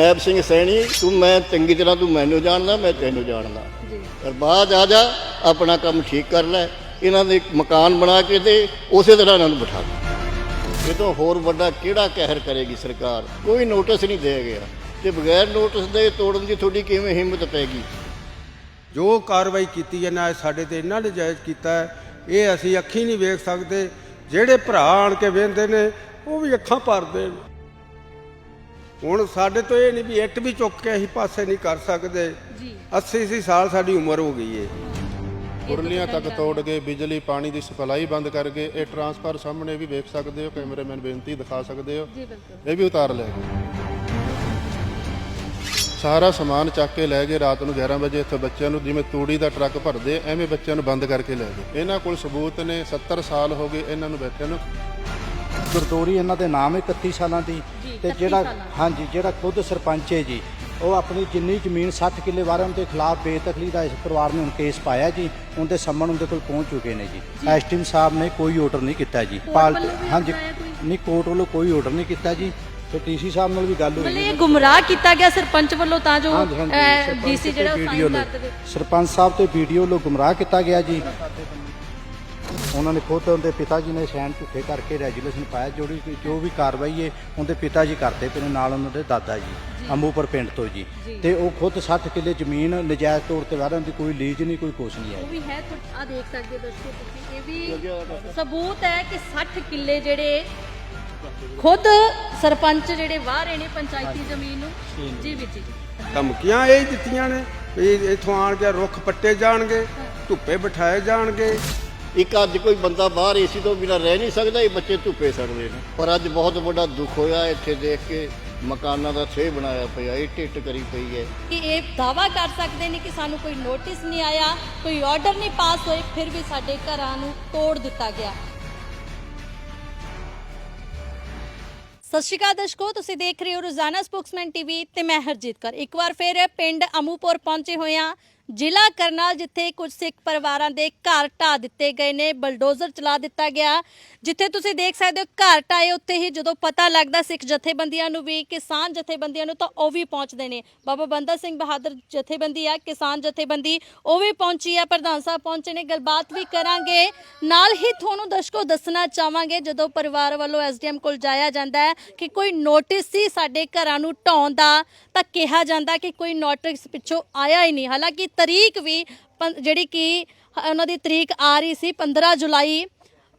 ਐਬ ਸਿੰਘ ਸੈਣੀ ਤੂੰ ਮੈਂ ਚੰਗੀ ਤਰ੍ਹਾਂ ਤੂੰ ਮੈਨੂੰ ਜਾਣਦਾ ਮੈਂ ਤੈਨੂੰ ਜਾਣਦਾ। ਜੀ। ਪਰ ਬਾਅਦ ਆ ਜਾ ਆਪਣਾ ਕੰਮ ਠੀਕ ਕਰ ਲੈ। ਇਹਨਾਂ ਦੇ ਇੱਕ ਮਕਾਨ ਬਣਾ ਕੇ ਤੇ ਉਸੇ ਤਰ੍ਹਾਂ ਇਹਨਾਂ ਨੂੰ ਬਿਠਾ ਦੇ। ਇਹ ਤੋਂ ਹੋਰ ਵੱਡਾ ਕਿਹੜਾ ਕਹਿਰ ਕਰੇਗੀ ਸਰਕਾਰ? ਕੋਈ ਨੋਟਿਸ ਨਹੀਂ ਦੇ ਗਿਆ। ਤੇ ਬਗੈਰ ਨੋਟਿਸ ਦੇ ਤੋੜਨ ਦੀ ਤੁਹਾਡੀ ਕਿਵੇਂ ਹਿੰਮਤ ਪੈਗੀ? ਜੋ ਕਾਰਵਾਈ ਕੀਤੀ ਹੈ ਨਾ ਸਾਡੇ ਤੇ ਇੰਨਾ ਨਜਾਇਜ਼ ਕੀਤਾ ਹੈ ਇਹ ਅਸੀਂ ਅੱਖੀਂ ਨਹੀਂ ਵੇਖ ਸਕਦੇ। ਜਿਹੜੇ ਭਰਾ ਆਣ ਕੇ ਵੇਂਦੇ ਨੇ ਉਹ ਵੀ ਅੱਖਾਂ ਭਰਦੇ ਨੇ। ਹੁਣ ਸਾਡੇ ਤੋਂ ਇਹ ਨਹੀਂ ਵੀ ਇੱਟ ਵੀ ਚੁੱਕ ਕੇ ਅਸੀਂ ਪਾਸੇ ਨਹੀਂ ਕਰ ਸਕਦੇ। ਜੀ। 80 ਅੱਸੀ ਸਾਲ ਸਾਡੀ ਉਮਰ ਹੋ ਗਈ ਹੈ ਕੁਰਲੀਆਂ ਤੱਕ ਤੋੜ ਕੇ ਬਿਜਲੀ ਪਾਣੀ ਦੀ ਸਪਲਾਈ ਬੰਦ ਕਰਕੇ ਇਹ ਟਰਾਂਸਫਰ ਸਾਹਮਣੇ ਵੀ ਵੇਖ ਸਕਦੇ ਹੋ ਕੈਮਰਾਮੈਨ ਬੇਨਤੀ ਦਿਖਾ ਸਕਦੇ ਹੋ। ਜੀ ਬਿਲਕੁਲ। ਇਹ ਵੀ ਉਤਾਰ ਲੈ ਗਏ। ਸਾਰਾ ਸਮਾਨ ਚੱਕ ਕੇ ਲੈ ਗਏ ਰਾਤ ਨੂੰ 11 ਵਜੇ ਇੱਥੇ ਬੱਚਿਆਂ ਨੂੰ ਜਿਵੇਂ ਤੂੜੀ ਦਾ ਟਰੱਕ ਭਰਦੇ ਐਵੇਂ ਬੱਚਿਆਂ ਨੂੰ ਬੰਦ ਕਰਕੇ ਲੈ ਗਏ। ਇਹਨਾਂ ਕੋਲ ਸਬੂਤ ਨੇ 70 ਸਾਲ ਹੋ ਗਏ ਇਹਨਾਂ ਨੂੰ ਬੈਠਿਆਂ ਨੂੰ। ਗਰਦੋਰੀ ਇਹਨਾਂ ਦੇ ਨਾਮ ਹੈ 31 ਸਾਲਾਂ ਦੀ। ਤੇ 31 ਜਿਹੜਾ। ਹਾਂਜੀ ਜਿਹੜਾ ਖੁਦ ਸਰਪੰਚ ਹੈ ਜੀ ਉਹ ਆਪਣੀ ਜਿੰਨੀ ਜ਼ਮੀਨ 60 ਕਿੱਲੇ ਵਾਰਨ ਦੇ ਖਿਲਾਫ ਬੇਦਖਲੀ ਦਾ ਇਸ ਪਰਿਵਾਰ ਨੇ ਹੁਣ ਕੇਸ ਪਾਇਆ ਜੀ ਉਹਦੇ ਸੰਮਣ ਉਹਦੇ ਕੋਲ ਪਹੁੰਚ ਚੁੱਕੇ ਨੇ ਜੀ। ਐਸਟੀਮ ਸਾਹਿਬ ਨੇ ਕੋਈ ਆਰਡਰ ਨਹੀਂ ਕੀਤਾ ਜੀ। ਹਾਂਜੀ? ਨਹੀਂ ਕੋਰਟ ਵੱਲੋਂ ਕੋਈ ਆਰਡਰ ਨਹੀਂ ਕੀਤਾ ਜੀ। ਤੇ ਟੀਸੀ ਸਾਹਿਬ ਨਾਲ ਵੀ ਗੱਲ ਹੋਈ ਮਤਲਬ ਇਹ ਗੁੰਮਰਾਹ ਕੀਤਾ ਗਿਆ ਸਰਪੰਚ ਵੱਲੋਂ ਤਾਂ ਜੋ ਡੀਸੀ ਜਿਹੜਾ ਸਾਈਨ ਕਰ ਦੇਵੇ। ਸਰਪੰਚ ਸਾਹਿਬ ਤੇ ਵੀਡੀਓ ਲੋ ਗੁੰਮਰਾਹ ਕੀਤਾ ਗਿਆ ਜੀ। ਉਹਨਾਂ ਨੇ ਖੁਦ ਉਹਦੇ ਪਿਤਾ ਜੀ ਨੇ ਸੈਨ ਝੂਠੇ ਕਰਕੇ ਰੈਜੂਲੇਸ਼ਨ ਪਾਇਆ ਜਿਹੜੀ ਕਿ ਜੋ ਵੀ ਕਾਰਵਾਈ ਹੈ ਉਹਦੇ ਪਿਤਾ ਜੀ ਕਰਦੇ ਪਏ ਨੇ ਨਾਲ ਉਹਨਾਂ ਦੇ ਦਾਦਾ ਜੀ ਅੰਮੂਪੁਰ ਪਿੰਡ ਤੋਂ ਜੀ। ਤੇ ਉਹ ਖੁਦ 60 ਕਿੱਲੇ ਜ਼ਮੀਨ ਨਜਾਇਜ਼ ਤੌਰ ਤੇ ਵਾਰਨ ਦੀ ਕੋਈ ਲੀਜ਼ ਨਹੀਂ ਕੋਈ ਕੁਛ ਨਹੀਂ ਹੈ। ਉਹ ਵੀ ਹੈ ਆ ਦੇਖ ਸਕਦੇ ਹੋ ਦਰਸ਼ਕੋ ਤੁਸੀਂ। ਇਹ ਵੀ ਸਬੂਤ ਹੈ ਕਿ 60 ਕਿੱਲੇ ਜਿਹੜੇ ਖੁਦ ਸਰਪੰਚ ਜਿਹੜੇ ਵਾਹ ਰਹੇ ਨੇ ਪੰਚਾਇਤੀ ਜ਼ਮੀਨ ਨੂੰ। ਜੀ। ਵਿੱਚ ਜੀ। ਧਮਕੀਆਂ ਇਹ ਦਿੱਤੀਆਂ ਨੇ ਵੀ ਇੱਥੋਂ ਆਣ ਕੇ ਰੁੱਖ ਪੱਟੇ ਜਾਣਗੇ ਧੁੱਪੇ ਬਿਠਾਏ ਜਾਣਗੇ। ਇੱਕ ਅੱਜ ਕੋਈ ਬੰਦਾ ਬਾਹਰ ਏਸੀ ਤੋਂ ਬਿਨਾਂ ਰਹਿ ਨਹੀਂ ਸਕਦਾ, ਇਹ ਬੱਚੇ ਧੁੱਪੇ ਸੜਦੇ ਨੇ। ਪਰ ਅੱਜ ਬਹੁਤ ਵੱਡਾ ਦੁੱਖ ਹੋਇਆ, ਇੱਥੇ ਦੇਖ ਕੇ ਮਕਾਨਾਂ ਦਾ ਥੇ ਬਣਾਇਆ ਪਿਆ, ਇਹ ਟਿੱਟ ਕਰੀ ਪਈ ਹੈ। ਕਿ ਇਹ ਦਾਵਾ ਕਰ ਸਕਦੇ ਨੇ ਕਿ ਸਾਨੂੰ ਕੋਈ ਨੋਟਿਸ ਨਹੀਂ ਆਇਆ, ਕੋਈ ਆਰਡਰ ਨਹੀਂ ਪਾਸ ਹੋਏ, ਫਿਰ ਵੀ ਸਾਡੇ ਘਰਾਂ ਨੂੰ ਤੋੜ ਦਿੱਤਾ ਗਿਆ। ਸਤਿ ਸ਼੍ਰੀ ਅਕਾਲ ਦਰਸ਼ਕੋ, ਤੁਸੀਂ ਦੇਖ ਰਹੇ ਹੋ ਰੋਜ਼ਾਨਾ ਸਪੋਕਸਮੈਨ ਟੀਵੀ ਤੇ ਮੈਂ ਹਰਜੀਤ ਕਰ। ਇੱਕ ਵਾਰ ਫਿਰ ਪਿੰਡ ਅਮੂਪੁਰ ਪਹੁੰਚੇ ਹੋਏ ਹਾਂ। ਜ਼ਿਲ੍ਹਾ ਕਰਨਾਲ ਜਿੱਥੇ ਕੁਝ ਸਿੱਖ ਪਰਿਵਾਰਾਂ ਦੇ ਘਰ ਢਾ ਦਿੱਤੇ ਗਏ ਨੇ, ਬਲਡੋਜ਼ਰ ਚਲਾ ਦਿੱਤਾ ਗਿਆ। ਜਿੱਥੇ ਤੁਸੀਂ ਦੇਖ ਸਕਦੇ ਹੋ, ਘਰ ਢਾਏ ਉੱਤੇ ਹੀ ਜਦੋਂ ਪਤਾ ਲੱਗਦਾ ਸਿੱਖ ਜਥੇਬੰਦੀਆਂ ਨੂੰ ਵੀ, ਕਿਸਾਨ ਜਥੇਬੰਦੀਆਂ ਨੂੰ ਤਾਂ ਉਹ ਵੀ ਪਹੁੰਚਦੇ ਨੇ। ਬਾਬਾ ਬੰਦਾ ਸਿੰਘ ਬਹਾਦਰ ਜਥੇਬੰਦੀ ਆ, ਕਿਸਾਨ ਜਥੇਬੰਦੀ, ਉਹ ਵੀ ਪਹੁੰਚੀ ਆ, ਪ੍ਰਧਾਨ ਸਾਹਿਬ ਪਹੁੰਚੇ ਨੇ। ਗੱਲਬਾਤ ਵੀ ਕਰਾਂਗੇ। ਨਾਲ ਹੀ ਤੁਹਾਨੂੰ ਦਰਸ਼ਕੋ ਦੱਸਣਾ ਚਾਹਾਂਗੇ, ਜਦੋਂ ਪਰਿਵਾਰ ਵੱਲੋਂ ਐਸਡੀਐਮ ਕੋਲ ਜਾਇਆ ਜਾਂਦਾ ਹੈ ਕਿ ਕੋਈ ਨੋਟਿਸ ਸੀ ਸਾਡੇ ਘਰਾਂ ਨੂੰ ਢਾਉਣ ਦਾ, ਤਾਂ ਕਿਹਾ ਜਾਂਦਾ ਕਿ ਕੋਈ ਨੋਟਿਸ ਪਿੱਛੋਂ ਆਇਆ ਹੀ ਨਹੀਂ। ਹਾਲਾਂਕਿ ਤਰੀਕ ਵੀ ਪੰ- ਜਿਹੜੀ ਕਿ ਉਹਨਾਂ ਦੀ ਤਰੀਕ ਆ ਰਹੀ ਸੀ 15 ਜੁਲਾਈ,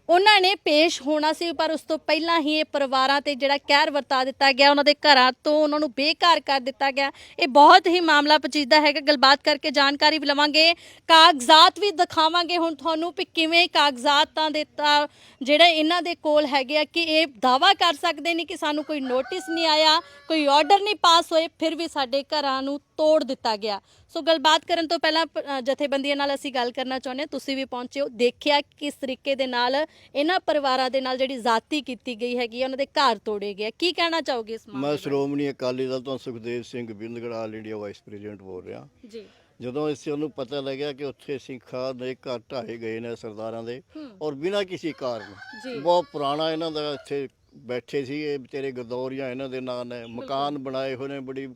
ਉਹਨਾਂ ਨੇ ਪੇਸ਼ ਹੋਣਾ ਸੀ, ਪਰ ਉਸ ਤੋਂ ਪਹਿਲਾਂ ਹੀ ਇਹ ਪਰਿਵਾਰਾਂ ਤੇ ਜਿਹੜਾ ਕਹਿਰ ਵਰਤਾ ਦਿੱਤਾ ਗਿਆ, ਉਹਨਾਂ ਦੇ ਘਰਾਂ ਤੋਂ ਉਹਨਾਂ ਨੂੰ ਬੇਘਰ ਕਰ ਦਿੱਤਾ ਗਿਆ। ਇਹ ਬਹੁਤ ਹੀ ਮਾਮਲਾ ਪਚੀਦਾ ਹੈਗਾ, ਗੱਲਬਾਤ ਕਰਕੇ ਜਾਣਕਾਰੀ ਵੀ ਲਵਾਂਗੇ। ਕਾਗਜ਼ਾਤ ਵੀ ਦਿਖਾਵਾਂਗੇ, ਹੁਣ ਤੁਹਾਨੂੰ ਵੀ ਕਿਵੇਂ ਕਾਗਜ਼ਾਤਾਂ ਦੇ ਤਾਂ, ਜਿਹੜੇ ਇਹਨਾਂ ਦੇ ਕੋਲ ਹੈਗੇ ਆ, ਕਿ ਇਹ ਦਾਵਾ ਕਰ ਸਕਦੇ ਨੇ ਕਿ ਸਾਨੂੰ ਕੋਈ ਨੋਟਿਸ ਨਹੀਂ ਆਇਆ, ਕੋਈ ਆਰਡਰ ਨਹੀਂ ਪਾਸ ਹੋਏ, ਫਿਰ ਵੀ ਸਾਡੇ ਘਰਾਂ ਨੂੰ ਤੋੜ ਦਿੱਤਾ ਗਿਆ। ਸੋ ਗੱਲਬਾਤ ਕਰਨ ਤੋਂ ਪਹਿਲਾਂ ਜਥੇਬੰਦੀਆਂ ਨਾਲ ਅਸੀਂ ਗੱਲ ਕਰਨਾ ਚਾਹੁੰਦੇ ਹਾਂ ਤੁਸੀਂ ਵੀ ਪਹੁੰਚੇ ਹੋ ਦੇਖਿਆ ਕਿਸ ਤਰੀਕੇ ਦੇ ਨਾਲ ਇਹਨਾਂ ਪਰਿਵਾਰਾਂ ਦੇ ਨਾਲ ਜਿਹੜੀ ਜ਼ਾਤੀ ਕੀਤੀ ਗਈ ਹੈਗੀ ਉਹਨਾਂ ਦੇ ਘਰ ਤੋੜੇ ਗਏ। ਕੀ ਕਹਿਣਾ ਚਾਹੋਗੇ ਇਸ ਮੈਂ ਮਾਮਲੇ ਸ਼੍ਰੋਮਣੀ ਅਕਾਲੀ ਦਲ ਤੋਂ Sukhdev Singh Bindgarh all India vice president ਬੋਲ ਰਿਹਾ? ਜੀ ਜਦੋਂ ਇਸ ਨੂੰ ਪਤਾ ਲੱਗਿਆ ਕਿ ਉੱਥੇ ਸਿੰਘਾਂ ਦੇ ਘਰ ਢਾਏ ਗਏ ਨੇ ਸਰਦਾਰਾਂ ਦੇ। ਔਰ ਬਿਨਾਂ ਕਿਸੇ ਕਾਰਨ। ਬਹੁਤ ਪੁਰਾਣਾ ਇਹਨਾਂ ਦਾ ਇੱਥੇ ਬੈਠੇ ਸੀ ਇਹ ਵਿਚਾਰੇ ਗਦੌਰੀਆਂ ਇਹਨਾਂ ਦੇ ਨਾਂ ਨੇ ਮਕਾਨ ਬਣਾਏ ਹੋਏ ਨੇ ਬੜੀ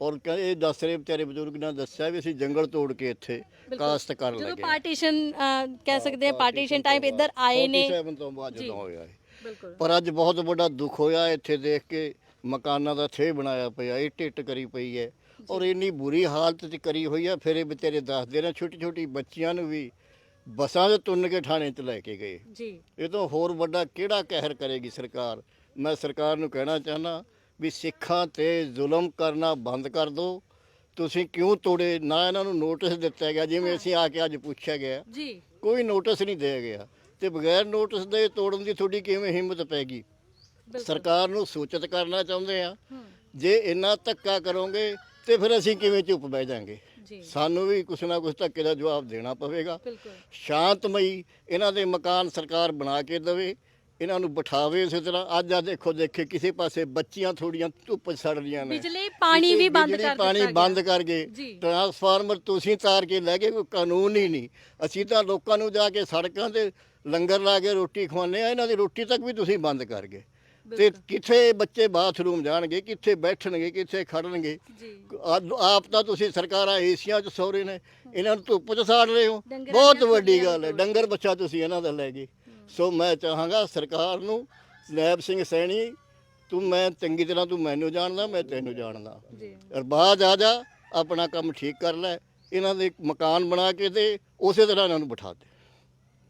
ਔਰ ਇਹ ਦੱਸ ਰਹੇ ਵਿਚਾਰੇ ਬਜ਼ੁਰਗ ਨੇ ਦੱਸਿਆ ਵੀ ਅਸੀਂ ਜੰਗਲ ਤੋੜ ਕੇ ਇੱਥੇ ਕਾਸਤ ਕਰਨ ਜਦੋਂ ਲੱਗੇ ਪਾਰਟੀਸ਼ਨ ਕਹਿ ਸਕਦੇ ਆ ਪਾਰਟੀਸ਼ਨ ਟਾਈਮ ਇੱਧਰ ਆਏ ਨੇ। 47 ਤੋਂ ਬਾਅਦ ਜਦੋਂ ਹੋਇਆ ਇਹ। ਬਿਲਕੁਲ। ਪਰ ਅੱਜ ਬਹੁਤ ਵੱਡਾ ਦੁੱਖ ਹੋਇਆ ਇੱਥੇ ਦੇਖ ਕੇ ਮਕਾਨਾਂ ਦਾ ਥੇ ਬਣਾਇਆ ਪਿਆ ਇਹ ਟਿੱਟ ਕਰੀ ਪਈ ਹੈ। ਔਰ ਇੰਨੀ ਬੁਰੀ ਹਾਲਤ 'ਚ ਕਰੀ ਹੋਈ ਹੈ ਫਿਰ ਇਹ ਵਿਚਾਰੇ ਦੱਸਦੇ ਨੇ ਛੋਟੀ ਛੋਟੀ ਬੱਚੀਆਂ ਨੂੰ ਵੀ ਬੱਸਾਂ 'ਚ ਤੁੰਨ ਕੇ ਥਾਣੇ 'ਚ ਲੈ ਕੇ ਗਏ। ਜੀ। ਇਹ ਤੋਂ ਹੋਰ ਵੱਡਾ ਕਿਹੜਾ ਕਹਿਰ ਕਰੇਗੀ ਸਰਕਾਰ? ਮੈਂ ਸਰਕਾਰ ਨੂੰ ਕਹਿਣਾ ਚਾਹਨਾ ਵੀ ਸਿੱਖਾਂ ਤੇ ਜ਼ੁਲਮ ਕਰਨਾ ਬੰਦ ਕਰ ਦਿਓ ਤੁਸੀਂ ਕਿਉਂ ਤੋੜੇ? ਨਾ ਇਹਨਾਂ ਨੂੰ ਨੋਟਿਸ ਦਿੱਤਾ ਗਿਆ ਜਿਵੇਂ ਅਸੀਂ ਆ ਕੇ ਅੱਜ ਪੁੱਛਿਆ ਗਿਆ। ਜੀ। ਕੋਈ ਨੋਟਿਸ ਨਹੀਂ ਦਿਆ ਗਿਆ। ਤੇ ਬਗੈਰ ਨੋਟਿਸ ਦੇ ਤੋੜਨ ਦੀ ਤੁਹਾਡੀ ਕਿਵੇਂ ਹਿੰਮਤ ਪੈਗੀ ਸਰਕਾਰ ਨੂੰ ਸੂਚਿਤ ਕਰਨਾ ਚਾਹੁੰਦੇ ਆ। ਜੇ ਇੰਨਾ ਧੱਕਾ ਕਰੋਗੇ ਤੇ ਫਿਰ ਅਸੀਂ ਕਿਵੇਂ ਚੁੱਪ ਬਹਿ ਜਾਾਂਗੇ? ਸਾਨੂੰ ਵੀ ਕੁਛ ਨਾ ਕੁਛ ਧੱਕੇ ਦਾ ਜਵਾਬ ਦੇਣਾ ਪਵੇਗਾ। ਸ਼ਾਂਤਮਈ ਇਹਨਾਂ ਦੇ ਮਕਾਨ ਸਰਕਾਰ ਬਣਾ ਕੇ ਦੇਵੇ। ਇਹਨਾਂ ਨੂੰ ਬਿਠਾਵੇ ਇਸੇ ਤਰ੍ਹਾਂ। ਅੱਜ ਆ ਦੇਖੋ ਦੇਖੇ ਕਿਸੇ ਪਾਸੇ ਬੱਚੀਆਂ ਥੋੜੀਆਂ ਧੁੱਪ ਸੜ ਰਹੀਆਂ ਨੇ। ਬਿਜਲੀ ਪਾਣੀ ਵੀ ਬੰਦ ਕਰ ਦਿੱਤਾ ਪਾਣੀ। ਬੰਦ ਕਰ ਗਏ। ਟਰਾਂਸਫਾਰਮਰ ਤੁਸੀਂ ਤਾਰ ਕੇ ਲੈ ਗਏ ਕੋਈ ਕਾਨੂੰਨ ਹੀ ਨਹੀਂ। ਅਸੀਂ ਤਾਂ ਲੋਕਾਂ ਨੂੰ ਜਾ ਕੇ ਸੜਕਾਂ ਤੇ ਲੰਗਰ ਲਾ ਕੇ ਰੋਟੀ ਖਵਾਉਂਦੇ ਆ ਇਹਨਾਂ ਦੀ ਰੋਟੀ ਤੱਕ ਵੀ ਤੁਸੀਂ ਬੰਦ ਕਰ ਗਏ। ਤੇ ਕਿੱਥੇ ਬੱਚੇ ਬਾਥਰੂਮ ਜਾਣਗੇ ਕਿੱਥੇ ਬੈਠਣਗੇ ਕਿੱਥੇ ਖੜਨਗੇ ਜੀ। ਆਪ ਤਾਂ ਤੁਸੀਂ ਸਰਕਾਰਾਂ ਏਸੀਆਂ ਚ ਸੌਰੇ ਨੇ ਇਹਨਾਂ ਨੂੰ ਧੁੱਪ ਚ ਸਾੜ ਰਹੇ ਹੋ। ਬਹੁਤ ਵੱਡੀ ਗੱਲ ਹੈ ਡੰਗਰ ਬੱਚਾ ਤੁਸੀਂ ਇਹਨਾਂ ਦਾ ਲੈ ਗਏ। ਸੋ ਮੈਂ ਚਾਹਾਂਗਾ ਸਰਕਾਰ ਨੂੰ ਨੈਬ ਸਿੰਘ ਸੈਣੀ ਤੂੰ ਮੈਂ ਚੰਗੀ ਤਰ੍ਹਾਂ ਤੂੰ ਮੈਨੂੰ ਜਾਣਦਾ ਮੈਂ ਤੈਨੂੰ ਜਾਣਦਾ। ਜੀ। ਅਰਬਾਜ਼ ਆ ਜਾ ਆਪਣਾ ਕੰਮ ਠੀਕ ਕਰ ਲੈ ਇਹਨਾਂ ਦੇ ਮਕਾਨ ਬਣਾ ਕੇ ਤੇ ਉਸੇ ਤਰ੍ਹਾਂ ਇਹਨਾਂ ਨੂੰ ਬਿਠਾ ਦੇ।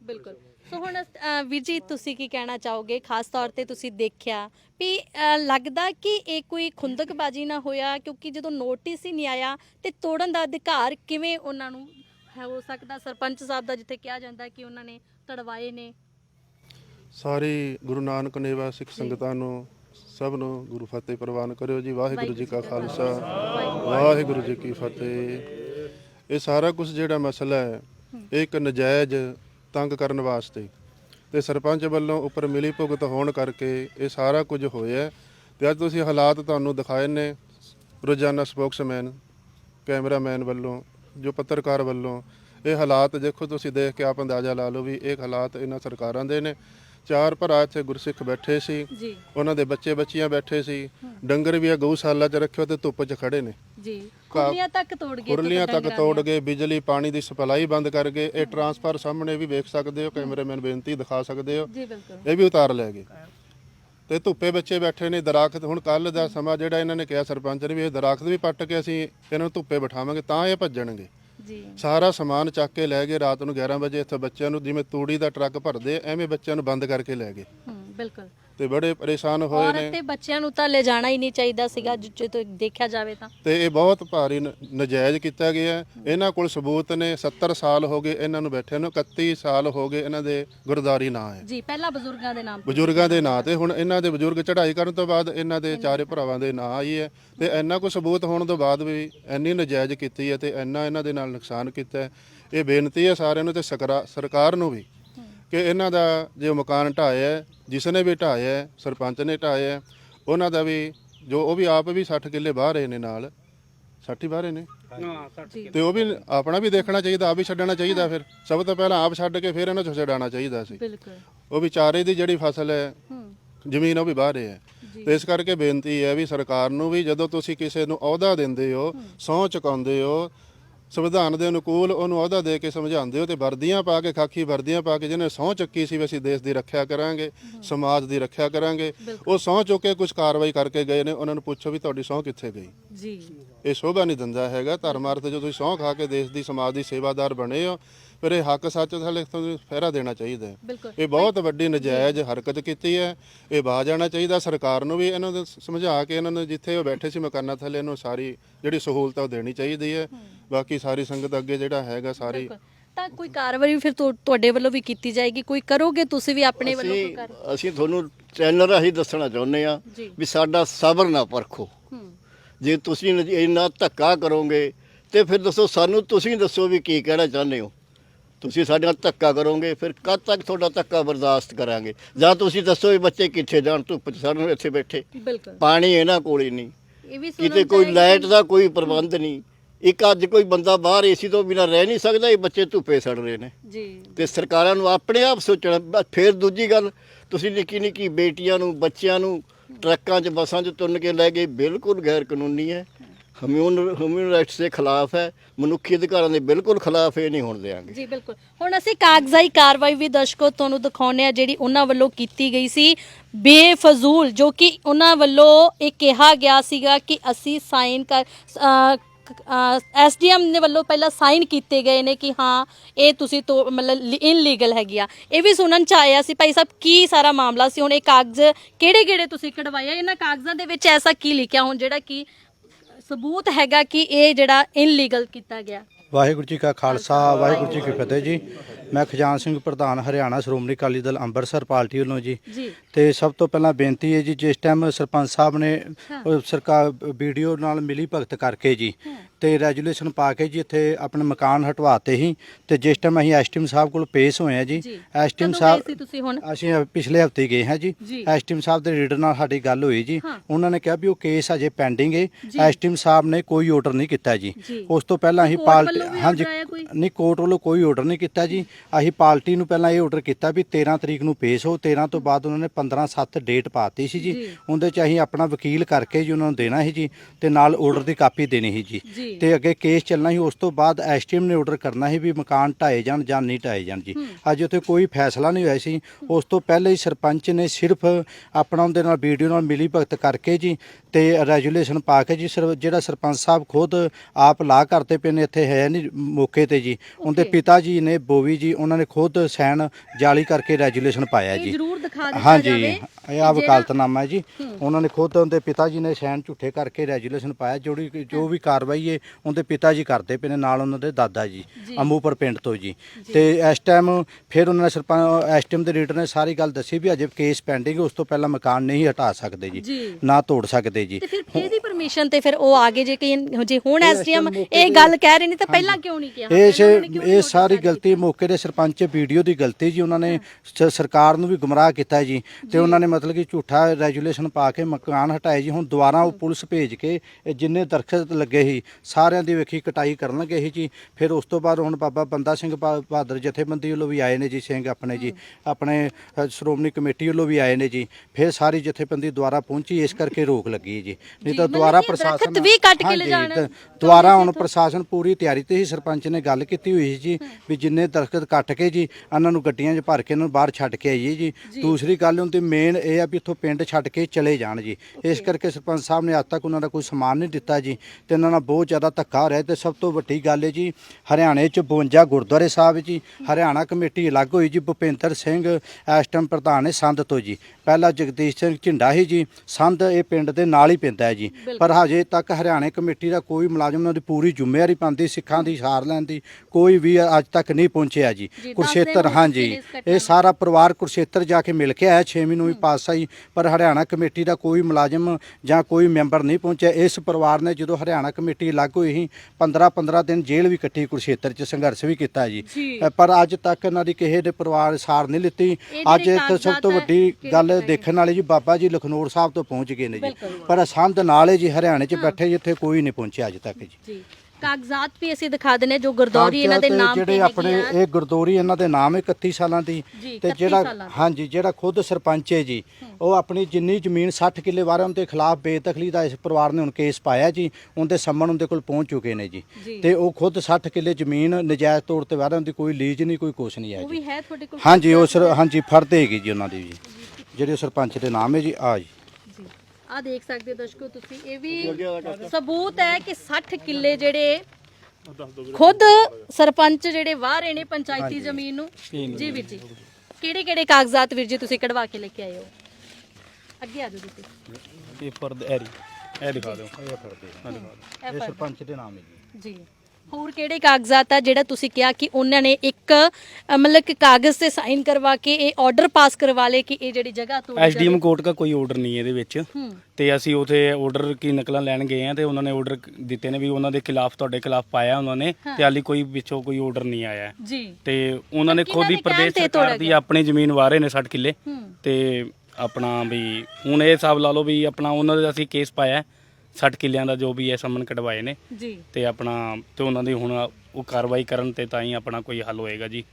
ਬਿਲਕੁਲ। ਸੋ ਹੁਣ ਅ, ਵੀਰ ਜੀ ਤੁਸੀਂ ਕੀ ਕਹਿਣਾ ਚਾਹੋਗੇ? ਖਾਸ ਤੌਰ ਤੇ ਤੁਸੀਂ ਦੇਖਿਆ ਵੀ ਅ, ਲੱਗਦਾ ਕਿ ਇਹ ਕੋਈ ਖੁੰਦਕਬਾਜੀ ਨਾ ਹੋਇਆ ਕਿਉਂਕਿ ਜਦੋਂ ਨੋਟਿਸ ਹੀ ਨਹੀਂ ਆਇਆ ਤੇ ਤੋੜਨ ਦਾ ਅਧਿਕਾਰ ਕਿਵੇਂ ਉਹਨਾਂ ਨੂੰ ਹੈ? ਹੋ ਸਕਦਾ ਸਰਪੰਚ ਸਾਹਿਬ ਦਾ ਜਿੱਥੇ ਕਿਹਾ ਜਾਂਦਾ ਕਿ ਉਹਨਾਂ ਨੇ ਤੜਵਾਏ ਨੇ। ਸਾਰੀ ਗੁਰੂ ਨਾਨਕ ਨੇਵਾ ਸਿੱਖ ਸੰਗਤਾਂ ਨੂੰ ਸਭ ਨੂੰ ਗੁਰੂ ਫਤਿਹ ਪ੍ਰਵਾਨ ਕਰਿਓ ਜੀ ਵਾਹਿਗੁਰੂ ਜੀ ਕਾ ਖਾਲਸਾ ਵਾਹਿਗੁਰੂ ਜੀ ਕੀ ਫਤਿਹ। ਇਹ ਸਾਰਾ ਕੁਝ ਜਿਹੜਾ ਮਸਲਾ ਹੈ ਇਹ ਇੱਕ ਨਜਾਇਜ਼ ਤੰਗ ਕਰਨ ਵਾਸਤੇ। ਤੇ ਸਰਪੰਚ ਵੱਲੋਂ ਉੱਪਰ ਮਿਲੀ ਭੁਗਤ ਹੋਣ ਕਰਕੇ ਇਹ ਸਾਰਾ ਕੁਝ ਹੋਇਆ। ਤੇ ਅੱਜ ਤੁਸੀਂ ਹਾਲਾਤ ਤੁਹਾਨੂੰ ਦਿਖਾਏ ਨੇ ਰੋਜ਼ਾਨਾ ਸਪੋਕਸਮੈਨ ਕੈਮਰਾਮੈਨ ਵੱਲੋਂ ਜੋ ਪੱਤਰਕਾਰ ਵੱਲੋਂ। ਇਹ ਹਾਲਾਤ ਦੇਖੋ ਤੁਸੀਂ ਦੇਖ ਕੇ ਆਪ ਅੰਦਾਜ਼ਾ ਲਾ ਲਓ ਵੀ ਇਹ ਹਾਲਾਤ ਇਹਨਾਂ ਸਰਕਾਰਾਂ ਦੇ ਨੇ। ਚਾਰ ਭਰਾ ਇੱਥੇ ਗੁਰਸਿੱਖ ਬੈਠੇ ਸੀ। ਜੀ। ਉਹਨਾਂ ਦੇ ਬੱਚੇ ਬੱਚੀਆਂ ਬੈਠੇ ਸੀ। ਡੰਗਰ ਵੀ ਆ ਗਊਸ਼ਾਲਾ 'ਚ ਰੱਖਿਓ ਤੇ ਧੁੱਪ 'ਚ ਖੜੇ ਨੇ। ਜੀ। ਕੁਰਲੀਆਂ ਤੱਕ ਤੋੜ ਗਏ ਕੁਰਲੀਆਂ ਤੱਕ ਤੋੜ ਗਏ ਬਿਜਲੀ ਪਾਣੀ ਦੀ ਸਪਲਾਈ ਬੰਦ ਕਰ ਗਏ। ਇਹ ਟਰਾਂਸਫਰ ਸਾਹਮਣੇ ਵੀ ਵੇਖ ਸਕਦੇ ਹੋ ਕੈਮਰਾਮੈਨ ਬੇਨਤੀ ਦਿਖਾ ਸਕਦੇ ਹੋ। ਜੀ ਬਿਲਕੁਲ। ਇਹ ਵੀ ਉਤਾਰ ਲੈ ਗਏ। ਤੇ ਧੁੱਪੇ ਬੱਚੇ ਬੈਠੇ ਨੇ ਦਰਖਤ ਹੁਣ ਕੱਲ ਦਾ ਸਮਾਂ ਜਿਹੜਾ ਇਹਨਾਂ ਨੇ ਕਿਹਾ ਸਰਪੰਚ ਨੇ ਵੀ ਇਹ ਦਰਖਤ ਵੀ ਪੱਟ ਕੇ ਅਸੀਂ ਇਹਨਾਂ ਨੂੰ ਧੁੱਪੇ ਬਿਠਾਵਾਂਗੇ ਤਾਂ ਇਹ ਭੱਜਣਗੇ। ਸਾਰਾ ਸਮਾਨ ਚੱਕ ਕੇ ਲੈ ਗਏ ਰਾਤ ਨੂੰ 11 ਵਜੇ ਇੱਥੇ ਬੱਚਿਆਂ ਨੂੰ ਜਿਵੇਂ ਤੂੜੀ ਦਾ ਟਰੱਕ ਭਰਦੇ ਐਵੇਂ ਬੱਚਿਆਂ ਨੂੰ ਬੰਦ ਕਰਕੇ ਲੈ ਗਏ। ਹੂੰ ਬਿਲਕੁਲ। ਤੇ ਬੜੇ ਪਰੇਸ਼ਾਨ ਹੋਏ ਔਰਤ ਨੇ। ਤੇ ਬੱਚਿਆਂ ਨੂੰ ਤਾਂ ਲੈ ਜਾਣਾ ਹੀ ਨਹੀਂ ਚਾਹੀਦਾ ਸੀਗਾ ਜੇ ਜੇ ਤੋਂ ਦੇਖਿਆ ਜਾਵੇ ਤਾਂ। ਤੇ ਇਹ ਬਹੁਤ ਭਾਰੀ ਨ- ਨਜਾਇਜ਼ ਕੀਤਾ ਗਿਆ। ਹੈ। ਇਹਨਾਂ ਕੋਲ ਸਬੂਤ ਨੇ 70 ਸਾਲ ਹੋ ਗਏ ਇਹਨਾਂ ਨੂੰ ਬੈਠੇ ਨੂੰ 31 ਸਾਲ ਹੋ ਗਏ ਇਹਨਾਂ ਦੇ ਗੁਰਦਾਰੀ ਨਾਂ ਹੈ। ਜੀ ਪਹਿਲਾਂ ਬਜ਼ੁਰਗਾਂ ਦੇ ਨਾਮ। ਬਜ਼ੁਰਗਾਂ ਦੇ ਨਾਂ ਤੇ ਹੁਣ ਇਹਨਾਂ ਦੇ ਬਜ਼ੁਰਗ ਚੜ੍ਹਾਈ ਕਰਨ ਤੋਂ ਬਾਅਦ ਇਹਨਾਂ ਦੇ ਚਾਰੇ ਭਰਾਵਾਂ ਦੇ ਨਾਂ ਆਈ ਹੈ। ਤੇ ਇੰਨਾ ਕੁ ਸਬੂਤ ਹੋਣ ਤੋਂ ਬਾਅਦ ਵੀ ਇੰਨੀ ਨਜਾਇਜ਼ ਕੀਤੀ ਹੈ ਤੇ ਇੰਨਾ ਇਹਨਾਂ ਦੇ ਨਾਲ ਨੁਕਸਾਨ ਕੀਤਾ ਹੈ। ਇਹ ਬੇਨਤੀ ਹੈ ਸਾਰਿਆਂ ਨੂੰ ਤੇ ਸਕਰਾ- ਸਰਕਾਰ ਨੂੰ ਵੀ। ਕਿ ਇਹਨਾਂ ਦਾ ਜੋ ਮਕਾਨ ਢਾਇਆ ਹੈ ਜਿਸ ਨੇ ਵੀ ਢਾਇਆ ਹੈ ਸਰਪੰਚ ਨੇ ਢਾਇਆ ਹੈ ਉਹਨਾਂ ਦਾ ਵੀ ਜੋ ਉਹ ਵੀ ਆਪ ਵੀ 60 ਕਿੱਲੇ ਬਾਹਰ ਰਹੇ ਨੇ ਨਾਲ। 60 ਹੀ ਬਾਹਰ ਨੇ? ਜੀ। ਤੇ ਉਹ ਵੀ ਆਪਣਾ ਵੀ ਦੇਖਣਾ ਚਾਹੀਦਾ ਆਪ ਵੀ ਛੱਡਣਾ ਚਾਹੀਦਾ ਫਿਰ। ਸਭ ਤੋਂ ਪਹਿਲਾਂ ਆਪ ਛੱਡ ਕੇ ਫਿਰ ਇਹਨਾਂ ਨੂੰ ਛਡਾਉਣਾ ਚਾਹੀਦਾ ਸੀ। ਬਿਲਕੁਲ। ਉਹ ਵੀ ਚਾਰੇ ਦੀ ਜਿਹੜੀ ਫਸਲ ਹੈ ਹੂੰ। ਜ਼ਮੀਨ ਉਹ ਵੀ ਬਾਹਰ ਹੈ। ਤੇ ਇਸ ਕਰਕੇ ਬੇਨਤੀ ਹੈ ਵੀ ਸਰਕਾਰ ਨੂੰ ਵੀ ਜਦੋਂ ਤੁਸੀਂ ਕਿਸੇ ਨੂੰ ਅਹੁਦਾ ਦਿੰਦੇ ਹੋ। ਸਹੁੰ ਚੁਕਾਉਂਦੇ ਹੋ ਸੰਵਿਧਾਨ ਦੇ ਅਨੁਕੂਲ ਉਹਨੂੰ ਅਹੁਦਾ ਦੇ ਕੇ ਸਮਝਾਉਂਦੇ ਹੋ ਤੇ ਵਰਦੀਆਂ ਪਾ ਕੇ ਖਾਕੀ ਵਰਦੀਆਂ ਪਾ ਕੇ ਜਿਹਨੇ ਸਹੁੰ ਚੱਕੀ ਸੀ ਵੀ ਅਸੀਂ ਦੇਸ਼ ਦੀ ਰੱਖਿਆ ਕਰਾਂਗੇ ਸਮਾਜ ਦੀ ਰੱਖਿਆ ਕਰਾਂਗੇ ਉਹ ਸਹੁੰ ਚੁੱਕ ਕੇ ਕੁਝ ਕਾਰਵਾਈ ਕਰਕੇ ਗਏ ਨੇ ਉਹਨਾਂ ਨੂੰ ਪੁੱਛੋ ਵੀ ਤੁਹਾਡੀ ਸਹੁੰ ਕਿੱਥੇ ਗਈ? ਜੀ। ਇਹ ਸ਼ੋਭਾ ਨਹੀਂ ਦਿੰਦਾ ਹੈਗਾ ਧਰਮ ਅਰਥ ਜਦੋਂ ਤੁਸੀਂ ਸਹੁੰ ਖਾ ਕੇ ਦੇਸ਼ ਦੀ ਸਮਾਜ ਦੀ ਸੇਵਾਦਾਰ ਬਣੇ ਹੋ ਫਿਰ ਇਹ ਹੱਕ ਸੱਚ ਥਲੇ ਤੁਹਾਨੂੰ ਫਹਿਰਾ ਦੇਣਾ ਚਾਹੀਦਾ ਹੈ। ਬਿਲਕੁਲ। ਇਹ ਬਹੁਤ ਵੱਡੀ ਨਜਾਇਜ਼ ਹਰਕਤ ਕੀਤੀ ਹੈ। ਇਹ ਬਾਜ ਜਾਣਾ ਚਾਹੀਦਾ। ਸਰਕਾਰ ਨੂੰ ਵੀ ਇਹਨਾਂ ਨੂੰ ਸਮਝਾ ਕੇ ਇਹਨਾਂ ਨੂੰ ਜਿੱਥੇ ਉਹ ਬੈਠੇ ਸੀ ਮਕਾਨਾਂ ਥੱਲੇ ਇਹਨੂੰ ਸਾਰੀ ਜਿਹੜੀ ਸਹੂਲਤ ਉਹ ਦੇਣੀ ਚਾਹੀਦੀ ਹੈ। ਬਾਕੀ ਸਾਰੀ ਸੰਗਤ ਅੱਗੇ ਜਿਹੜਾ ਹੈਗਾ ਸਾਰੀ ਬਿਲਕੁਲ। ਤਾਂ ਕੋਈ ਕਾਰਵਾਈ ਫਿਰ ਤੁਹਾ- ਤੁਹਾਡੇ ਵੱਲੋਂ ਵੀ ਕੀਤੀ ਜਾਏਗੀ? ਕੋਈ ਕਰੋਗੇ ਤੁਸੀਂ ਵੀ ਆਪਣੇ ਵੱਲੋਂ ਕੋਈ ਅਸੀਂ ਕਰ ਅਸੀਂ ਤੁਹਾਨੂੰ ਚੈਨਲ ਰਾਹੀਂ ਦੱਸਣਾ ਚਾਹੁੰਦੇ ਆ ਜੀ। ਵੀ ਸਾਡਾ ਸਬਰ ਨਾ ਪਰਖੋ। ਹੂੰ। ਜੇ ਤੁਸੀਂ ਨ- ਇੰਨਾ ਧੱਕਾ ਕਰੋਗੇ ਤੇ ਫਿਰ ਦੱਸੋ ਸਾਨੂੰ ਤੁਸੀਂ ਦੱਸੋ ਵੀ ਕੀ ਕਹਿਣਾ ਚਾਹੁੰਦੇ ਹੋ। ਤੁਸੀਂ ਸਾਡੇ ਨਾਲ ਧੱਕਾ ਕਰੋਗੇ ਫਿਰ ਕਦ ਤੱਕ ਤੁਹਾਡਾ ਧੱਕਾ ਬਰਦਾਸ਼ਤ ਕਰਾਂਗੇ? ਜਾਂ ਤੁਸੀਂ ਦੱਸੋ ਵੀ ਬੱਚੇ ਕਿੱਥੇ ਜਾਣ ਧੁੱਪ 'ਚ ਸਾਨੂੰ ਇੱਥੇ ਬੈਠੇ। ਬਿਲਕੁਲ। ਪਾਣੀ ਇਹਨਾਂ ਕੋਲ ਹੀ ਨਹੀਂ। ਇਹ ਵੀ ਸੁਣਨ ਕਿਤੇ ਕੋਈ ਲਾਈਟ ਦਾ ਕੋਈ ਪ੍ਰਬੰਧ ਨਹੀਂ। ਇੱਕ ਅੱਜ ਕੋਈ ਬੰਦਾ ਬਾਹਰ ਏਸੀ ਤੋਂ ਬਿਨਾਂ ਰਹਿ ਨਹੀਂ ਸਕਦਾ ਇਹ ਬੱਚੇ ਧੁੱਪੇ ਸੜ ਰਹੇ ਨੇ। ਜੀ। ਤੇ ਸਰਕਾਰਾਂ ਨੂੰ ਆਪਣੇ ਆਪ ਸੋਚਣਾ ਬ- ਫਿਰ ਦੂਜੀ ਗੱਲ ਤੁਸੀਂ ਨਿੱਕੀ ਨਿੱਕੀ ਬੇਟੀਆਂ ਨੂੰ ਬੱਚਿਆਂ ਨੂੰ ਟਰੱਕਾਂ 'ਚ ਬੱਸਾਂ 'ਚ ਤੁੰਨ ਕੇ ਲੈ ਗਏ ਬਿਲਕੁਲ ਗੈਰ ਕਾਨੂੰਨੀ ਹੈ। ਹਿਊਮਨ ਹਿਊਮਨ ਰਾਈਟਸ ਦੇ ਖਿਲਾਫ ਹੈ, ਮਨੁੱਖੀ ਅਧਿਕਾਰਾਂ ਦੇ ਬਿਲਕੁਲ ਖਿਲਾਫ ਇਹ ਨਹੀਂ ਹੋਣ ਦੇਵਾਂਗੇ ਜੀ, ਬਿਲਕੁਲ। ਹੁਣ ਅਸੀਂ ਕਾਗਜ਼ਾਈ ਕਾਰਵਾਈ ਵੀ ਦਰਸ਼ਕੋ ਤੁਹਾਨੂੰ ਦਿਖਾਉਂਦੇ ਆ ਜਿਹੜੀ ਉਹਨਾਂ ਵੱਲੋਂ ਕੀਤੀ ਗਈ ਸੀ। ਬੇਫਜ਼ੂਲ, ਜੋ ਕਿ ਉਹਨਾਂ ਵੱਲੋਂ ਇਹ ਕਿਹਾ ਗਿਆ ਸੀਗਾ ਕਿ ਅਸੀਂ ਸਾਈਨ ਕਰ ਐਸਡੀਐਮ ਨੇ ਵੱਲੋਂ ਪਹਿਲਾਂ ਸਾਈਨ ਕੀਤੇ ਗਏ ਨੇ ਕਿ ਹਾਂ, ਇਹ ਤੁਸੀਂ ਤੋਂ, ਮਤਲਬ ਇਨਲੀਗਲ ਹੈਗੀ ਆ। ਇਹ ਵੀ ਸੁਣਨ ਚ ਆਇਆ ਸੀ, ਭਾਈ ਸਾਹਿਬ, ਕੀ ਸਾਰਾ ਮਾਮਲਾ ਸੀ? ਹੁਣ ਇਹ ਕਾਗਜ਼ ਕਿਹੜੇ ਕਿਹੜੇ ਤੁਸੀਂ ਕਢਵਾਏ ਆ? ਇਹਨਾਂ ਕਾਗਜ਼ਾਂ ਦੇ ਵਿੱਚ ਐਸਾ ਕੀ ਲਿਖਿਆ ਹੁਣ, ਜਿਹੜਾ ਕਿ ਸਬੂਤ ਹੈਗਾ ਕਿ ਇਹ ਜਿਹੜਾ ਇਨਲੀਗਲ ਕੀਤਾ ਗਿਆ। ਵਾਹਿਗੁਰੂ ਜੀ ਕਾ ਖਾਲਸਾ ਵਾਹਿਗੁਰੂ ਜੀ ਕੀ ਫਤਿਹ ਜੀ। ਮੈਂ ਖਜਾਨ ਸਿੰਘ ਪ੍ਰਧਾਨ ਹਰਿਆਣਾ ਸ਼੍ਰੋਮਣੀ ਅਕਾਲੀ ਦਲ ਅੰਮ੍ਰਿਤਸਰ ਪਾਰਟੀ ਵੱਲੋਂ ਜੀ। ਤੇ ਸਭ ਤੋਂ ਪਹਿਲਾਂ ਬੇਨਤੀ ਹੈ ਜੀ ਜਿਸ ਟਾਈਮ ਸਰਪੰਚ ਸਾਹਿਬ ਨੇ ਸਰਕਾਰ ਵੀਡੀਓ ਨਾਲ ਮਿਲੀ ਭਗਤ ਕਰਕੇ ਜੀ। ਤੇ ਰੈਜੂਲੇਸ਼ਨ ਪਾ ਕੇ ਜੀ ਇੱਥੇ ਆਪਣੇ ਮਕਾਨ ਹਟਵਾਤੇ ਸੀ ਤੇ ਜਿਸ ਟਾਈਮ ਅਸੀਂ ਐਸਟੀਐਮ ਸਾਹਿਬ ਕੋਲ ਪੇਸ਼ ਹੋਏ ਆ ਜੀ ਜੀ। ਐਸਟੀਐਮ ਕਦੋਂ ਸਾਹਿਬ ਗਏ ਸੀ ਤੁਸੀਂ ਹੁਣ ਅਸੀਂ ਪਿਛਲੇ ਹਫ਼ਤੇ ਗਏ ਹਾਂ ਜੀ ਜੀ। ਐਸਟੀਐਮ ਸਾਹਿਬ ਦੇ ਰੀਡਰ ਨਾਲ ਸਾਡੀ ਗੱਲ ਹੋਈ ਜੀ ਹਾਂ। ਉਹਨਾਂ ਨੇ ਕਿਹਾ ਵੀ ਉਹ ਕੇਸ ਅਜੇ ਪੈਂਡਿੰਗ ਹੈ ਜੀ। ਐਸਟੀਐਮ ਸਾਹਿਬ ਨੇ ਕੋਈ ਆਰਡਰ ਨਹੀਂ ਕੀਤਾ ਜੀ ਜੀ। ਉਸ ਤੋਂ ਪਹਿਲਾਂ ਅਸੀਂ ਕੋਰਟ ਪਾਰਟੀ ਵੱਲੋਂ ਵੀ ਹਾਂਜੀ order ਆਇਆ ਕੋਈ? ਨਹੀਂ ਕੋਰਟ ਵੱਲੋਂ ਕੋਈ ਆਰਡਰ ਨਹੀਂ ਕੀਤਾ ਜੀ ਅਸੀਂ ਪਾਰਟੀ ਨੂੰ ਪਹਿਲਾਂ ਇਹ ਆਰਡਰ ਕੀਤਾ ਵੀ 13 ਤਰੀਕ ਨੂੰ ਪੇਸ਼ ਹੋ 13 ਤੋਂ ਬਾਅਦ ਉਹਨਾਂ ਨੇ 15 7 ਡੇਟ ਪਾਤੀ ਸੀ ਜੀ ਜੀ। ਉਹਦੇ ਚ ਅਸੀਂ ਆਪਣਾ ਵਕੀਲ ਕਰਕੇ ਜੀ ਉਹਨਾਂ ਨੂੰ ਦੇਣਾ ਸੀ ਜੀ ਤੇ ਨਾਲ ਆਰਡਰ ਦੀ ਕਾਪੀ ਦੇਣੀ ਸੀ ਜੀ। ਜੀ ਤੇ ਅੱਗੇ ਕੇਸ ਚੱਲਣਾ ਸੀ ਉਸ ਤੋਂ ਬਾਅਦ ਐਸਟੀਐਮ ਨੇ ਆਰਡਰ ਕਰਨਾ ਸੀ ਵੀ ਮਕਾਨ ਢਾਏ ਜਾਣ ਜਾਂ ਨਹੀਂ ਢਾਏ ਜਾਣ ਜੀ। ਅੱਜ ਉੱਥੇ ਕੋਈ ਫੈਸਲਾ ਨਹੀਂ ਹੋਇਆ ਸੀ। ਉਸ ਤੋਂ ਪਹਿਲੇ ਹੀ ਸਰਪੰਚ ਨੇ ਸਿਰਫ ਆਪਣਾ ਉਹਦੇ ਨਾਲ ਵੀਡੀਓ ਨਾਲ ਮਿਲੀ ਭਗਤ ਕਰਕੇ ਜੀ ਤੇ ਰੈਜੂਲੇਸ਼ਨ ਪਾ ਕੇ ਜੀ ਸਰ- ਜਿਹੜਾ ਸਰਪੰਚ ਸਾਹਿਬ ਖੁਦ ਆਪ ਲਾ ਕਰਦੇ ਪਏ ਨੇ ਇੱਥੇ ਹੈ ਨਹੀਂ ਮੌਕੇ ਤੇ ਜੀ। ਉਹਦੇ. ਪਿਤਾ ਜੀ ਨੇ ਬੋਵੀ ਜੀ ਉਹਨਾਂ ਨੇ ਖੁਦ ਸਾਈਨ ਜਾਲੀ ਕਰਕੇ ਰੈਜੂਲੇਸ਼ਨ ਪਾਇਆ ਜੀ। ਜ਼ਰੂਰ ਦਿਖਾ ਦਿੱਤਾ ਹਾਂਜੀ ਜਾਵੇ ਇਹ ਆ ਵਕਾਲਤਨਾਮਾ ਹੈ ਜੀ। ਉਹਨਾਂ ਨੇ ਖੁਦ ਉਹਦੇ ਪਿਤਾ ਜੀ ਨੇ ਸਾਈਨ ਝੂਠੇ ਕਰਕੇ ਰੈਜੂਲੇਸ਼ਨ ਪਾਇਆ ਜਿਹੜੀ ਜੋ ਵੀ ਕਾਰਵਾਈ ਹੈ ਉਹਦੇ ਪਿਤਾ ਜੀ ਕਰਦੇ ਪਏ ਨੇ ਨਾਲ ਉਹਨਾਂ ਦੇ ਦਾਦਾ ਜੀ। ਅੰਮੂਪੁਰ ਪਿੰਡ ਤੋਂ ਜੀ। ਤੇ ਇਸ ਟਾਈਮ ਫਿਰ ਉਹਨਾਂ ਨੇ ਸਰਪੰਚ ਐਸਟੀਐਮ ਦੇ ਰੀਡਰ ਨੇ ਸਾਰੀ ਗੱਲ ਦੱਸੀ ਵੀ ਅਜੇ ਕੇਸ ਪੈਂਡਿੰਗ ਉਸ ਤੋਂ ਪਹਿਲਾਂ ਮਕਾਨ ਨਹੀਂ ਹਟਾ ਸਕਦੇ ਜੀ। ਨਾ ਤੋੜ ਸਕਦੇ ਜੀ। ਤੇ ਫਿਰ ਇਹਦੀ ਪਰਮਿਸ਼ਨ ਤੇ ਫਿਰ ਉਹ ਆਗੇ ਜੇ ਕਿ ਜੇ ਹੁਣ ਐਸਡੀਐਮ ਇਹ ਗੱਲ ਕਹਿ ਰਹੇ ਨੇ ਤਾਂ ਪਹਿਲਾਂ ਕਿਉਂ ਨਹੀਂ ਕਿਹਾ? ਇਹ ਸਾਰੀ ਗਲਤੀ ਮੌਕੇ ਦੇ ਸਰਪੰਚ ਵੀਡੀਓ ਦੀ ਗਲਤੀ ਜੀ ਉਹਨਾਂ ਨੇ ਸਰਕਾਰ ਨੂੰ ਵੀ ਗੁੰਮਰਾਹ ਕੀਤਾ ਜੀ। ਤੇ ਉਹਨਾਂ ਨੇ ਮਤਲਬ ਕਿ ਝੂਠਾ ਰੈਜੂਲੇਸ਼ਨ ਪਾ ਕੇ ਮਕਾਨ ਹਟਾਏ ਜੀ। ਹੁਣ ਦੁਬਾਰਾ ਉਹ ਪੁਲਿਸ ਭੇਜ ਕੇ ਜਿੰਨੇ ਦਰਖਤ ਲੱਗੇ ਸੀ ਸਾਰਿਆਂ ਦੀ ਵੇਖੀ ਕਟਾਈ ਕਰਨ ਲੱਗੇ ਸੀ ਜੀ ਫਿਰ ਉਸ ਤੋਂ ਬਾਅਦ ਹੁਣ ਬਾਬਾ ਬੰਦਾ ਸਿੰਘ ਬਹਾ- ਬਹਾਦਰ ਜਥੇਬੰਦੀ ਵੱਲੋਂ ਵੀ ਆਏ ਨੇ ਜੀ ਸਿੰਘ ਆਪਣੇ ਜੀ ਆਪਣੇ ਸ਼੍ਰੋਮਣੀ ਕਮੇਟੀ ਵੱਲੋਂ ਵੀ ਆਏ ਨੇ ਜੀ। ਫਿਰ ਸਾਰੀ ਜਥੇਬੰਦੀ ਦੁਆਰਾ ਪਹੁੰਚੀ ਇਸ ਕਰਕੇ ਰੋਕ ਲੱਗੀ ਜੀ। ਨਹੀਂ ਤਾਂ ਕਿ ਪ੍ਰਸ਼ਾਸਨ ਵੀ ਕੱਟ ਕੇ ਹਾਂਜੀ, ਲਿਜਾਣ। ਤੇ ਦੁਬਾਰਾ ਹੁਣ ਪ੍ਰਸ਼ਾਸਨ ਪੂਰੀ ਤਿਆਰੀ ਤੇ ਹੀ ਸਰਪੰਚ ਨੇ ਗੱਲ ਕੀਤੀ ਹੋਈ ਸੀ ਜੀ ਵੀ ਜਿੰਨੇ ਦਰਖਤ ਕੱਟ ਕੇ ਜੀ ਇਹਨਾਂ ਨੂੰ ਗੱਡੀਆਂ 'ਚ ਭਰ ਕੇ ਇਹਨਾਂ ਨੂੰ ਬਾਹਰ ਛੱਡ ਕੇ ਆਈਏ ਜੀ। ਦੂਸਰੀ ਗੱਲ ਹੁੰਦੀ ਮੇਨ ਇਹ ਆ ਵੀ ਇੱਥੋਂ ਪਿੰਡ ਛੱਡ ਕੇ ਚਲੇ ਜਾਣ ਜੀ। ਇਸ ਕਰਕੇ ਸਰਪੰਚ ਸਾਹਿਬ ਨੇ ਅੱਜ ਤੱਕ ਉਹਨਾਂ ਦਾ ਕੋਈ ਸਮਾਨ ਨਹੀਂ ਦਿੱਤਾ ਜੀ ਤੇ ਇਹਨਾਂ ਨਾਲ ਬਹੁਤ ਜ਼ਿਆਦਾ ਧੱਕਾ ਹੋ ਰਿਹਾ ਤੇ ਸਭ ਤੋਂ ਵੱਡੀ ਗੱਲ ਹੈ ਜੀ ਹਰਿਆਣੇ 'ਚ 52 ਗੁਰਦੁਆਰੇ ਸਾਹਿਬ ਜੀ ਹਰਿਆਣਾ ਕਮੇਟੀ ਅਲੱਗ ਹੋਈ ਜੀ ਭੁਪਿੰਦਰ ਸਿੰਘ ਇਸ ਟਾਈਮ ਪ੍ਰਧਾਨ ਹੈ ਸੰਧ ਤੋਂ ਜੀ। ਪਹਿਲਾਂ ਜਗਦੀਸ਼ ਸਿੰਘ ਝਿੰਡਾ ਹੀ ਜੀ ਸੰਧ ਇਹ ਪਿੰਡ ਦੇ ਨਾਲ ਹੀ ਪੈਂਦਾ ਹੈ ਜੀ। ਪਰ ਹਜੇ ਤੱਕ ਹਰਿਆਣੇ ਕਮੇਟੀ ਦਾ ਕੋਈ ਮੁਲਾਜ਼ਮ ਉਹਨਾਂ ਦੀ ਪੂਰੀ ਜ਼ਿੰਮੇਵਾਰੀ ਪਾਉਂਦੀ ਸਿੱਖਾਂ ਦੀ ਸਾਰ ਲੈਣ ਦੀ ਕੋਈ ਵੀ ਅੱਜ ਤੱਕ ਨਹੀਂ ਪਹੁੰਚਿਆ ਜੀ। ਕੁਰਸ਼ੇਤਰ ਹਾਂਜੀ ਇਹ ਸਾਰਾ ਪਰਿਵਾਰ ਕੁਰਸ਼ੇਤਰ ਜਾ ਕੇ ਮਿਲ ਕੇ ਆਇਆ 6ਵੀਂ ਨੂੰ ਵੀ ਪਾਸ ਆਈ ਪਰ ਹਰਿਆਣਾ ਕਮੇਟੀ ਦਾ ਕੋਈ ਮੁਲਾਜ਼ਮ ਜਾਂ ਕੋਈ ਮੈਂਬਰ ਨਹੀਂ ਪਹੁੰਚਿਆ। ਇਸ ਪਰਿਵਾਰ ਨੇ ਜਦੋਂ ਹਰਿਆਣਾ ਕਮੇਟੀ ਅਲੱਗ ਹੋਈ ਸੀ 15 15 ਦਿਨ ਜੇਲ੍ਹ ਵੀ ਕੱਟੀ ਕੁਰਸ਼ੇਤਰ 'ਚ ਸੰਘਰਸ਼ ਵੀ ਕੀਤਾ ਜੀ। ਜੀ। ਅ, ਪਰ ਅੱਜ ਤੱਕ ਇਹਨਾਂ ਦੀ ਕਿਸੇ ਦੇ ਪਰਿਵਾਰ ਸਾਰ ਨਹੀਂ ਲਿੱਤੀ। ਅੱਜ ਇੱਥੇ ਸਭ ਤੋਂ ਕਾਗਜ਼ਾਤ ਹੈ, ਵੱਡੀ ਗੱਲ ਦੇਖਣ ਵਾਲੀ ਜੀ ਬਾਬਾ ਜੀ ਲਖਨੌਰ ਸਾਹਿਬ ਤੋਂ ਪਹੁੰਚ ਗਏ ਨੇ ਜੀ। ਬਿਲਕੁਲ। ਪਰ ਸੰਧ ਨਾਲ ਹੈ ਜੀ ਹਰਿਆਣੇ 'ਚ ਬੈਠੇ ਜਿੱਥੇ ਕੋਈ ਨਹੀਂ ਪਹੁੰਚਿਆ ਅੱਜ ਤੱਕ ਜੀ। ਜੀ। ਕਾਗਜ਼ਾਤ ਵੀ ਅਸੀਂ ਦਿਖਾ ਦਿੰਨੇ ਜੋ ਗੁਰਦੌਰੀ ਇਹਨਾਂ ਦੇ ਨਾਮ ਤੇ ਜਿਹੜੇ ਆਪਣੇ। ਇਹ ਗੁਰਦੌਰੀ ਇਹਨਾਂ ਦੇ ਨਾਮ ਹੈ 31 ਸਾਲਾਂ ਦੀ। ਤੇ 31 ਜਿਹੜਾ ਦੀ। ਹਾਂਜੀ ਜਿਹੜਾ ਖੁਦ ਸਰਪੰਚ ਹੈ ਜੀ ਉਹ ਆਪਣੀ ਜਿੰਨੀ ਜ਼ਮੀਨ 60 ਕਿੱਲੇ ਵਾਰ ਉਹਦੇ ਖਿਲਾਫ ਬੇਦਖਲੀ ਦਾ ਇਸ ਪਰਿਵਾਰ ਨੇ ਹੁਣ ਕੇਸ ਪਾਇਆ ਜੀ ਉਹਦੇ ਸੰਮਣ ਉਹਦੇ ਕੋਲ ਪਹੁੰਚ ਚੁੱਕੇ ਨੇ ਜੀ। ਤੇ ਉਹ ਖੁਦ 60 ਕਿੱਲੇ ਜ਼ਮੀਨ ਨਜਾਇਜ਼ ਤੌਰ ਤੇ ਵਾਰ ਉਹਦੀ ਕੋਈ ਲੀਜ਼ ਨਹੀਂ ਕੋਈ ਕੁਛ ਨਹੀਂ ਹੈ ਉਹ ਜੀ। ਵੀ ਹੈ ਤੁਹਾਡੇ ਕੋਲ? ਹਾਂਜੀ ਉਹ ਹਾਂਜੀ ਫਰਦ ਹੈਗੀ ਜੀ ਉਹਨਾਂ ਦੀ ਜੀ। ਜਿਹੜੇ ਸਰਪੰਚ ਦੇ ਨਾਮ ਹੈ ਜੀ ਆ ਜੀ। ਆ ਦੇਖ ਸਕਦੇ ਹੋ ਦਰਸ਼ਕੋ ਤੁਸੀਂ ਇਹ ਵੀ ਸਬੂਤ ਹੈ ਕਿ 60 ਕਿੱਲੇ ਜਿਹੜੇ ਖੁਦ ਸਰਪੰਚ ਜਿਹੜੇ ਵਾਹ ਰਹੇ ਨੇ ਪੰਚਾਇਤੀ ਜ਼ਮੀਨ ਨੂੰ। ਜੀ ਵੀਰ ਜੀ ਕਿਹੜੇ ਕਿਹੜੇ ਕਾਗਜ਼ਾਤ ਵੀਰ ਜੀ ਤੁਸੀਂ ਕਢਵਾ ਕੇ ਲੈ ਕੇ ਆਏ ਹੋ? ਅੱਗੇ ਆ ਜਾਓ ਤੁਸੀਂ। ਇਹ ਫਰਦ ਐਰੀ ਇਹ ਦਿਖਾ ਦਿਓ। ਇਹ ਸਰਪੰਚ ਦੇ ਨਾਮ ਹੈ ਜੀ। ਜੀ। ਹੋਰ ਕਿਹੜੇ ਕਾਗਜ਼ਾਤ ਆ ਜਿਹੜਾ ਤੁਸੀਂ ਕਿਹਾ ਕਿ ਉਹਨਾਂ ਨੇ ਇੱਕ ਅ, ਮਤਲਬ ਕਿ ਕਾਗਜ਼ ਤੇ ਸਾਈਨ ਕਰਵਾ ਕੇ ਇਹ ਆਰਡਰ ਪਾਸ ਕਰਵਾ ਲੇ ਕਿ ਇਹ ਜਿਹੜੀ ਜਗ੍ਹਾ ਤੋਂ ਐਸਡੀਐਮ ਕੋਰਟ ਦਾ ਕੋਈ ਆਰਡਰ ਨਹੀਂ ਹੈ ਇਹਦੇ ਵਿੱਚ। ਹੂੰ। ਤੇ ਅਸੀਂ ਉਥੇ ਆਰਡਰ ਕੀ ਨਕਲਾਂ ਲੈਣ ਗਏ ਆ ਤੇ ਉਹਨਾਂ ਨੇ ਆਰਡਰ ਦਿੱਤੇ ਨੇ ਵੀ ਉਹਨਾਂ ਦੇ ਖਿਲਾਫ ਤੁਹਾਡੇ ਖਿਲਾਫ ਪਾਇਆ ਉਹਨਾਂ ਨੇ ਤੇ ਹਾਲੀ ਕੋਈ ਵਿੱਚੋਂ ਕੋਈ ਆਰਡਰ ਨਹੀਂ ਆਇਆ। ਹੈ। ਜੀ। ਤੇ ਉਹਨਾਂ ਨੇ ਖੁਦ ਹੀ ਕਿਹਨਾਂ ਪ੍ਰਦੇਸ਼ ਕਹਿਣ ਤੇ ਤੋੜਿਆ ਸਰਕਾਰ ਦੀ ਗਿਆ? ਆਪਣੀ ਜ਼ਮੀਨ ਵਾਰੇ ਨੇ 60 ਕਿੱਲੇ। ਹੂੰ। ਤੇ ਆਪਣਾ ਵੀ ਹੁਣ ਇਹ ਹਿਸਾਬ ਲਾ ਲਓ ਵੀ ਆਪਣਾ ਉਹਨਾਂ ਦੇ ਅਸੀਂ ਕੇਸ ਪਾਇਆ। 60 ਕਿੱਲਿਆਂ ਦਾ ਜੋ ਵੀ ਹੈ ਸਮਨ ਕਢਵਾਏ ਨੇ ਜੀ। ਤੇ ਆਪਣਾ ਤੇ ਉਹਨਾਂ ਦੀ ਹੁਣ ਉਹ ਕਾਰਵਾਈ ਕਰਨ ਤੇ ਤਾਂ ਹੀ ਆਪਣਾ ਕੋਈ ਹੱਲ ਹੋਏਗਾ ਜੀ।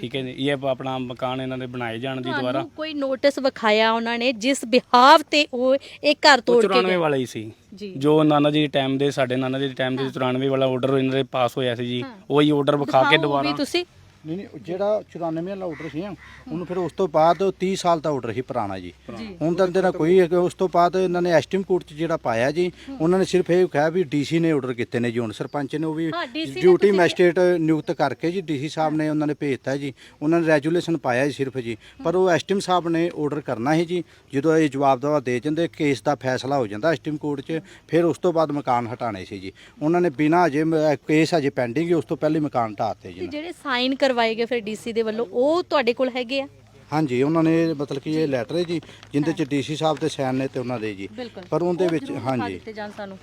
ਠੀਕ ਹੈ ਜੀ? ਇਹ ਆਪਣਾ ਮਕਾਨ ਇਹਨਾਂ ਦੇ ਬਣਾਏ ਜਾਣ ਦੀ ਤੁਹਾਨੂੰ ਕੋਈ ਨੋਟਿਸ ਵਿਖਾਇਆ ਉਹਨਾਂ ਨੇ ਜਿਸ ਬਿਹਾਵ ਤੇ ਉਹ ਇਹ ਘਰ ਤੋੜ ਕੇ 94 ਗਏ? ਵਾਲਾ ਹੀ ਸੀ। ਜੀ। ਜੋ ਨਾਨਾ ਜੀ ਟਾਈਮ ਦੇ ਸਾਡੇ ਨਾਨਾ ਜੀ ਦੇ ਟਾਈਮ ਦੇ 94 ਵਾਲਾ ਆਰਡਰ ਇਹਨਾਂ ਦੇ ਪਾਸ ਹੋਇਆ ਸੀ ਜੀ। ਉਹੀ ਆਰਡਰ ਵਿਖਾ ਕੇ ਦਿਖਾਓ ਵੀ ਦੁਬਾਰਾ। ਤੁਸੀਂ। ਨਹੀਂ ਨਹੀਂ ਜਿਹੜਾ 94 ਵਾਲਾ ਆਰਡਰ ਸੀ ਉਹਨੂੰ ਫਿਰ ਉਸ ਤੋਂ ਬਾਅਦ 30 ਸਾਲ ਦਾ ਆਰਡਰ ਸੀ ਪੁਰਾਣਾ ਜੀ। ਹੁਣ ਤਾਂ ਇਹਦੇ ਕੋਈ ਉਸ ਤੋਂ ਬਾਅਦ ਇਹਨਾਂ ਨੇ ਐਸਟੀਮ ਕੋਰਟ 'ਚ ਜਿਹੜਾ ਪਾਇਆ ਜੀ ਉਹਨਾਂ ਨੇ ਸਿਰਫ ਇਹ ਕਿਹਾ ਵੀ ਡੀਸੀ ਨੇ ਆਰਡਰ ਕੀਤੇ ਨੇ ਜੀ ਹੁਣ ਸਰਪੰਚ ਨੇ ਉਹ ਵੀ ਡਿਊਟੀ ਮੈਜਿਸਟ੍ਰੇਟ ਨਿਯੁਕਤ ਕਰਕੇ ਜੀ ਡੀਸੀ ਸਾਹਿਬ ਨੇ ਉਹਨਾਂ ਨੇ ਭੇਜਤਾ ਜੀ ਉਹਨਾਂ ਨੇ ਰੈਜੂਲੇਸ਼ਨ ਪਾਇਆ ਜੀ ਸਿਰਫ ਜੀ। ਪਰ ਉਹ ਐਸਟੀਮ ਸਾਹਿਬ ਨੇ ਆਰਡਰ ਕਰਨਾ ਹੈ ਜੀ ਜਦੋਂ ਇਹ ਜਵਾਬ ਦਵਾ ਦੇ ਜਾਂਦੇ ਕੇਸ ਦਾ ਫੈਸਲਾ ਹੋ ਜਾਂਦਾ ਐਸਟੀਮ ਕੋਰਟ 'ਚ ਫਿਰ ਉਸ ਤੋਂ ਬਾਅਦ ਮਕਾਨ ਹਟਾਣੇ ਸੀ ਜੀ। ਉਹਨਾਂ ਨੇ ਬਿਨਾਂ ਅਜੇ ਕੇਸ ਅਜੇ ਪੈਂਡਿੰਗ ਹੈ ਉਸ ਤੋਂ ਪਹਿਲੇ ਮਕਾਨ ਢਾਤੇ ਜੀ ਜਿਹੜੇ ਸਾਈਨ ਕਰਵਾਏ ਗਏ ਫਿਰ ਡੀਸੀ ਦੇ ਵੱਲੋਂ? ਉਹ ਤੁਹਾਡੇ ਕੋਲ ਹੈਗੇ ਆ? ਹਾਂਜੀ ਉਹਨਾਂ ਨੇ ਮਤਲਬ ਕਿ ਇਹ ਲੈਟਰ ਹੈ ਜੀ ਜਿੰਦੇ ਚ ਡੀਸੀ ਸਾਹਿਬ ਦੇ ਸਾਈਨ ਨੇ ਤੇ ਉਹਨਾਂ ਦੇ ਜੀ। ਬਿਲਕੁਲ। ਪਰ ਉਹਦੇ ਉਹ ਵਿੱਚ ਹਾਂਜੀ ਦਿੱਤੇ ਜਾਣ ਸਾਨੂੰ।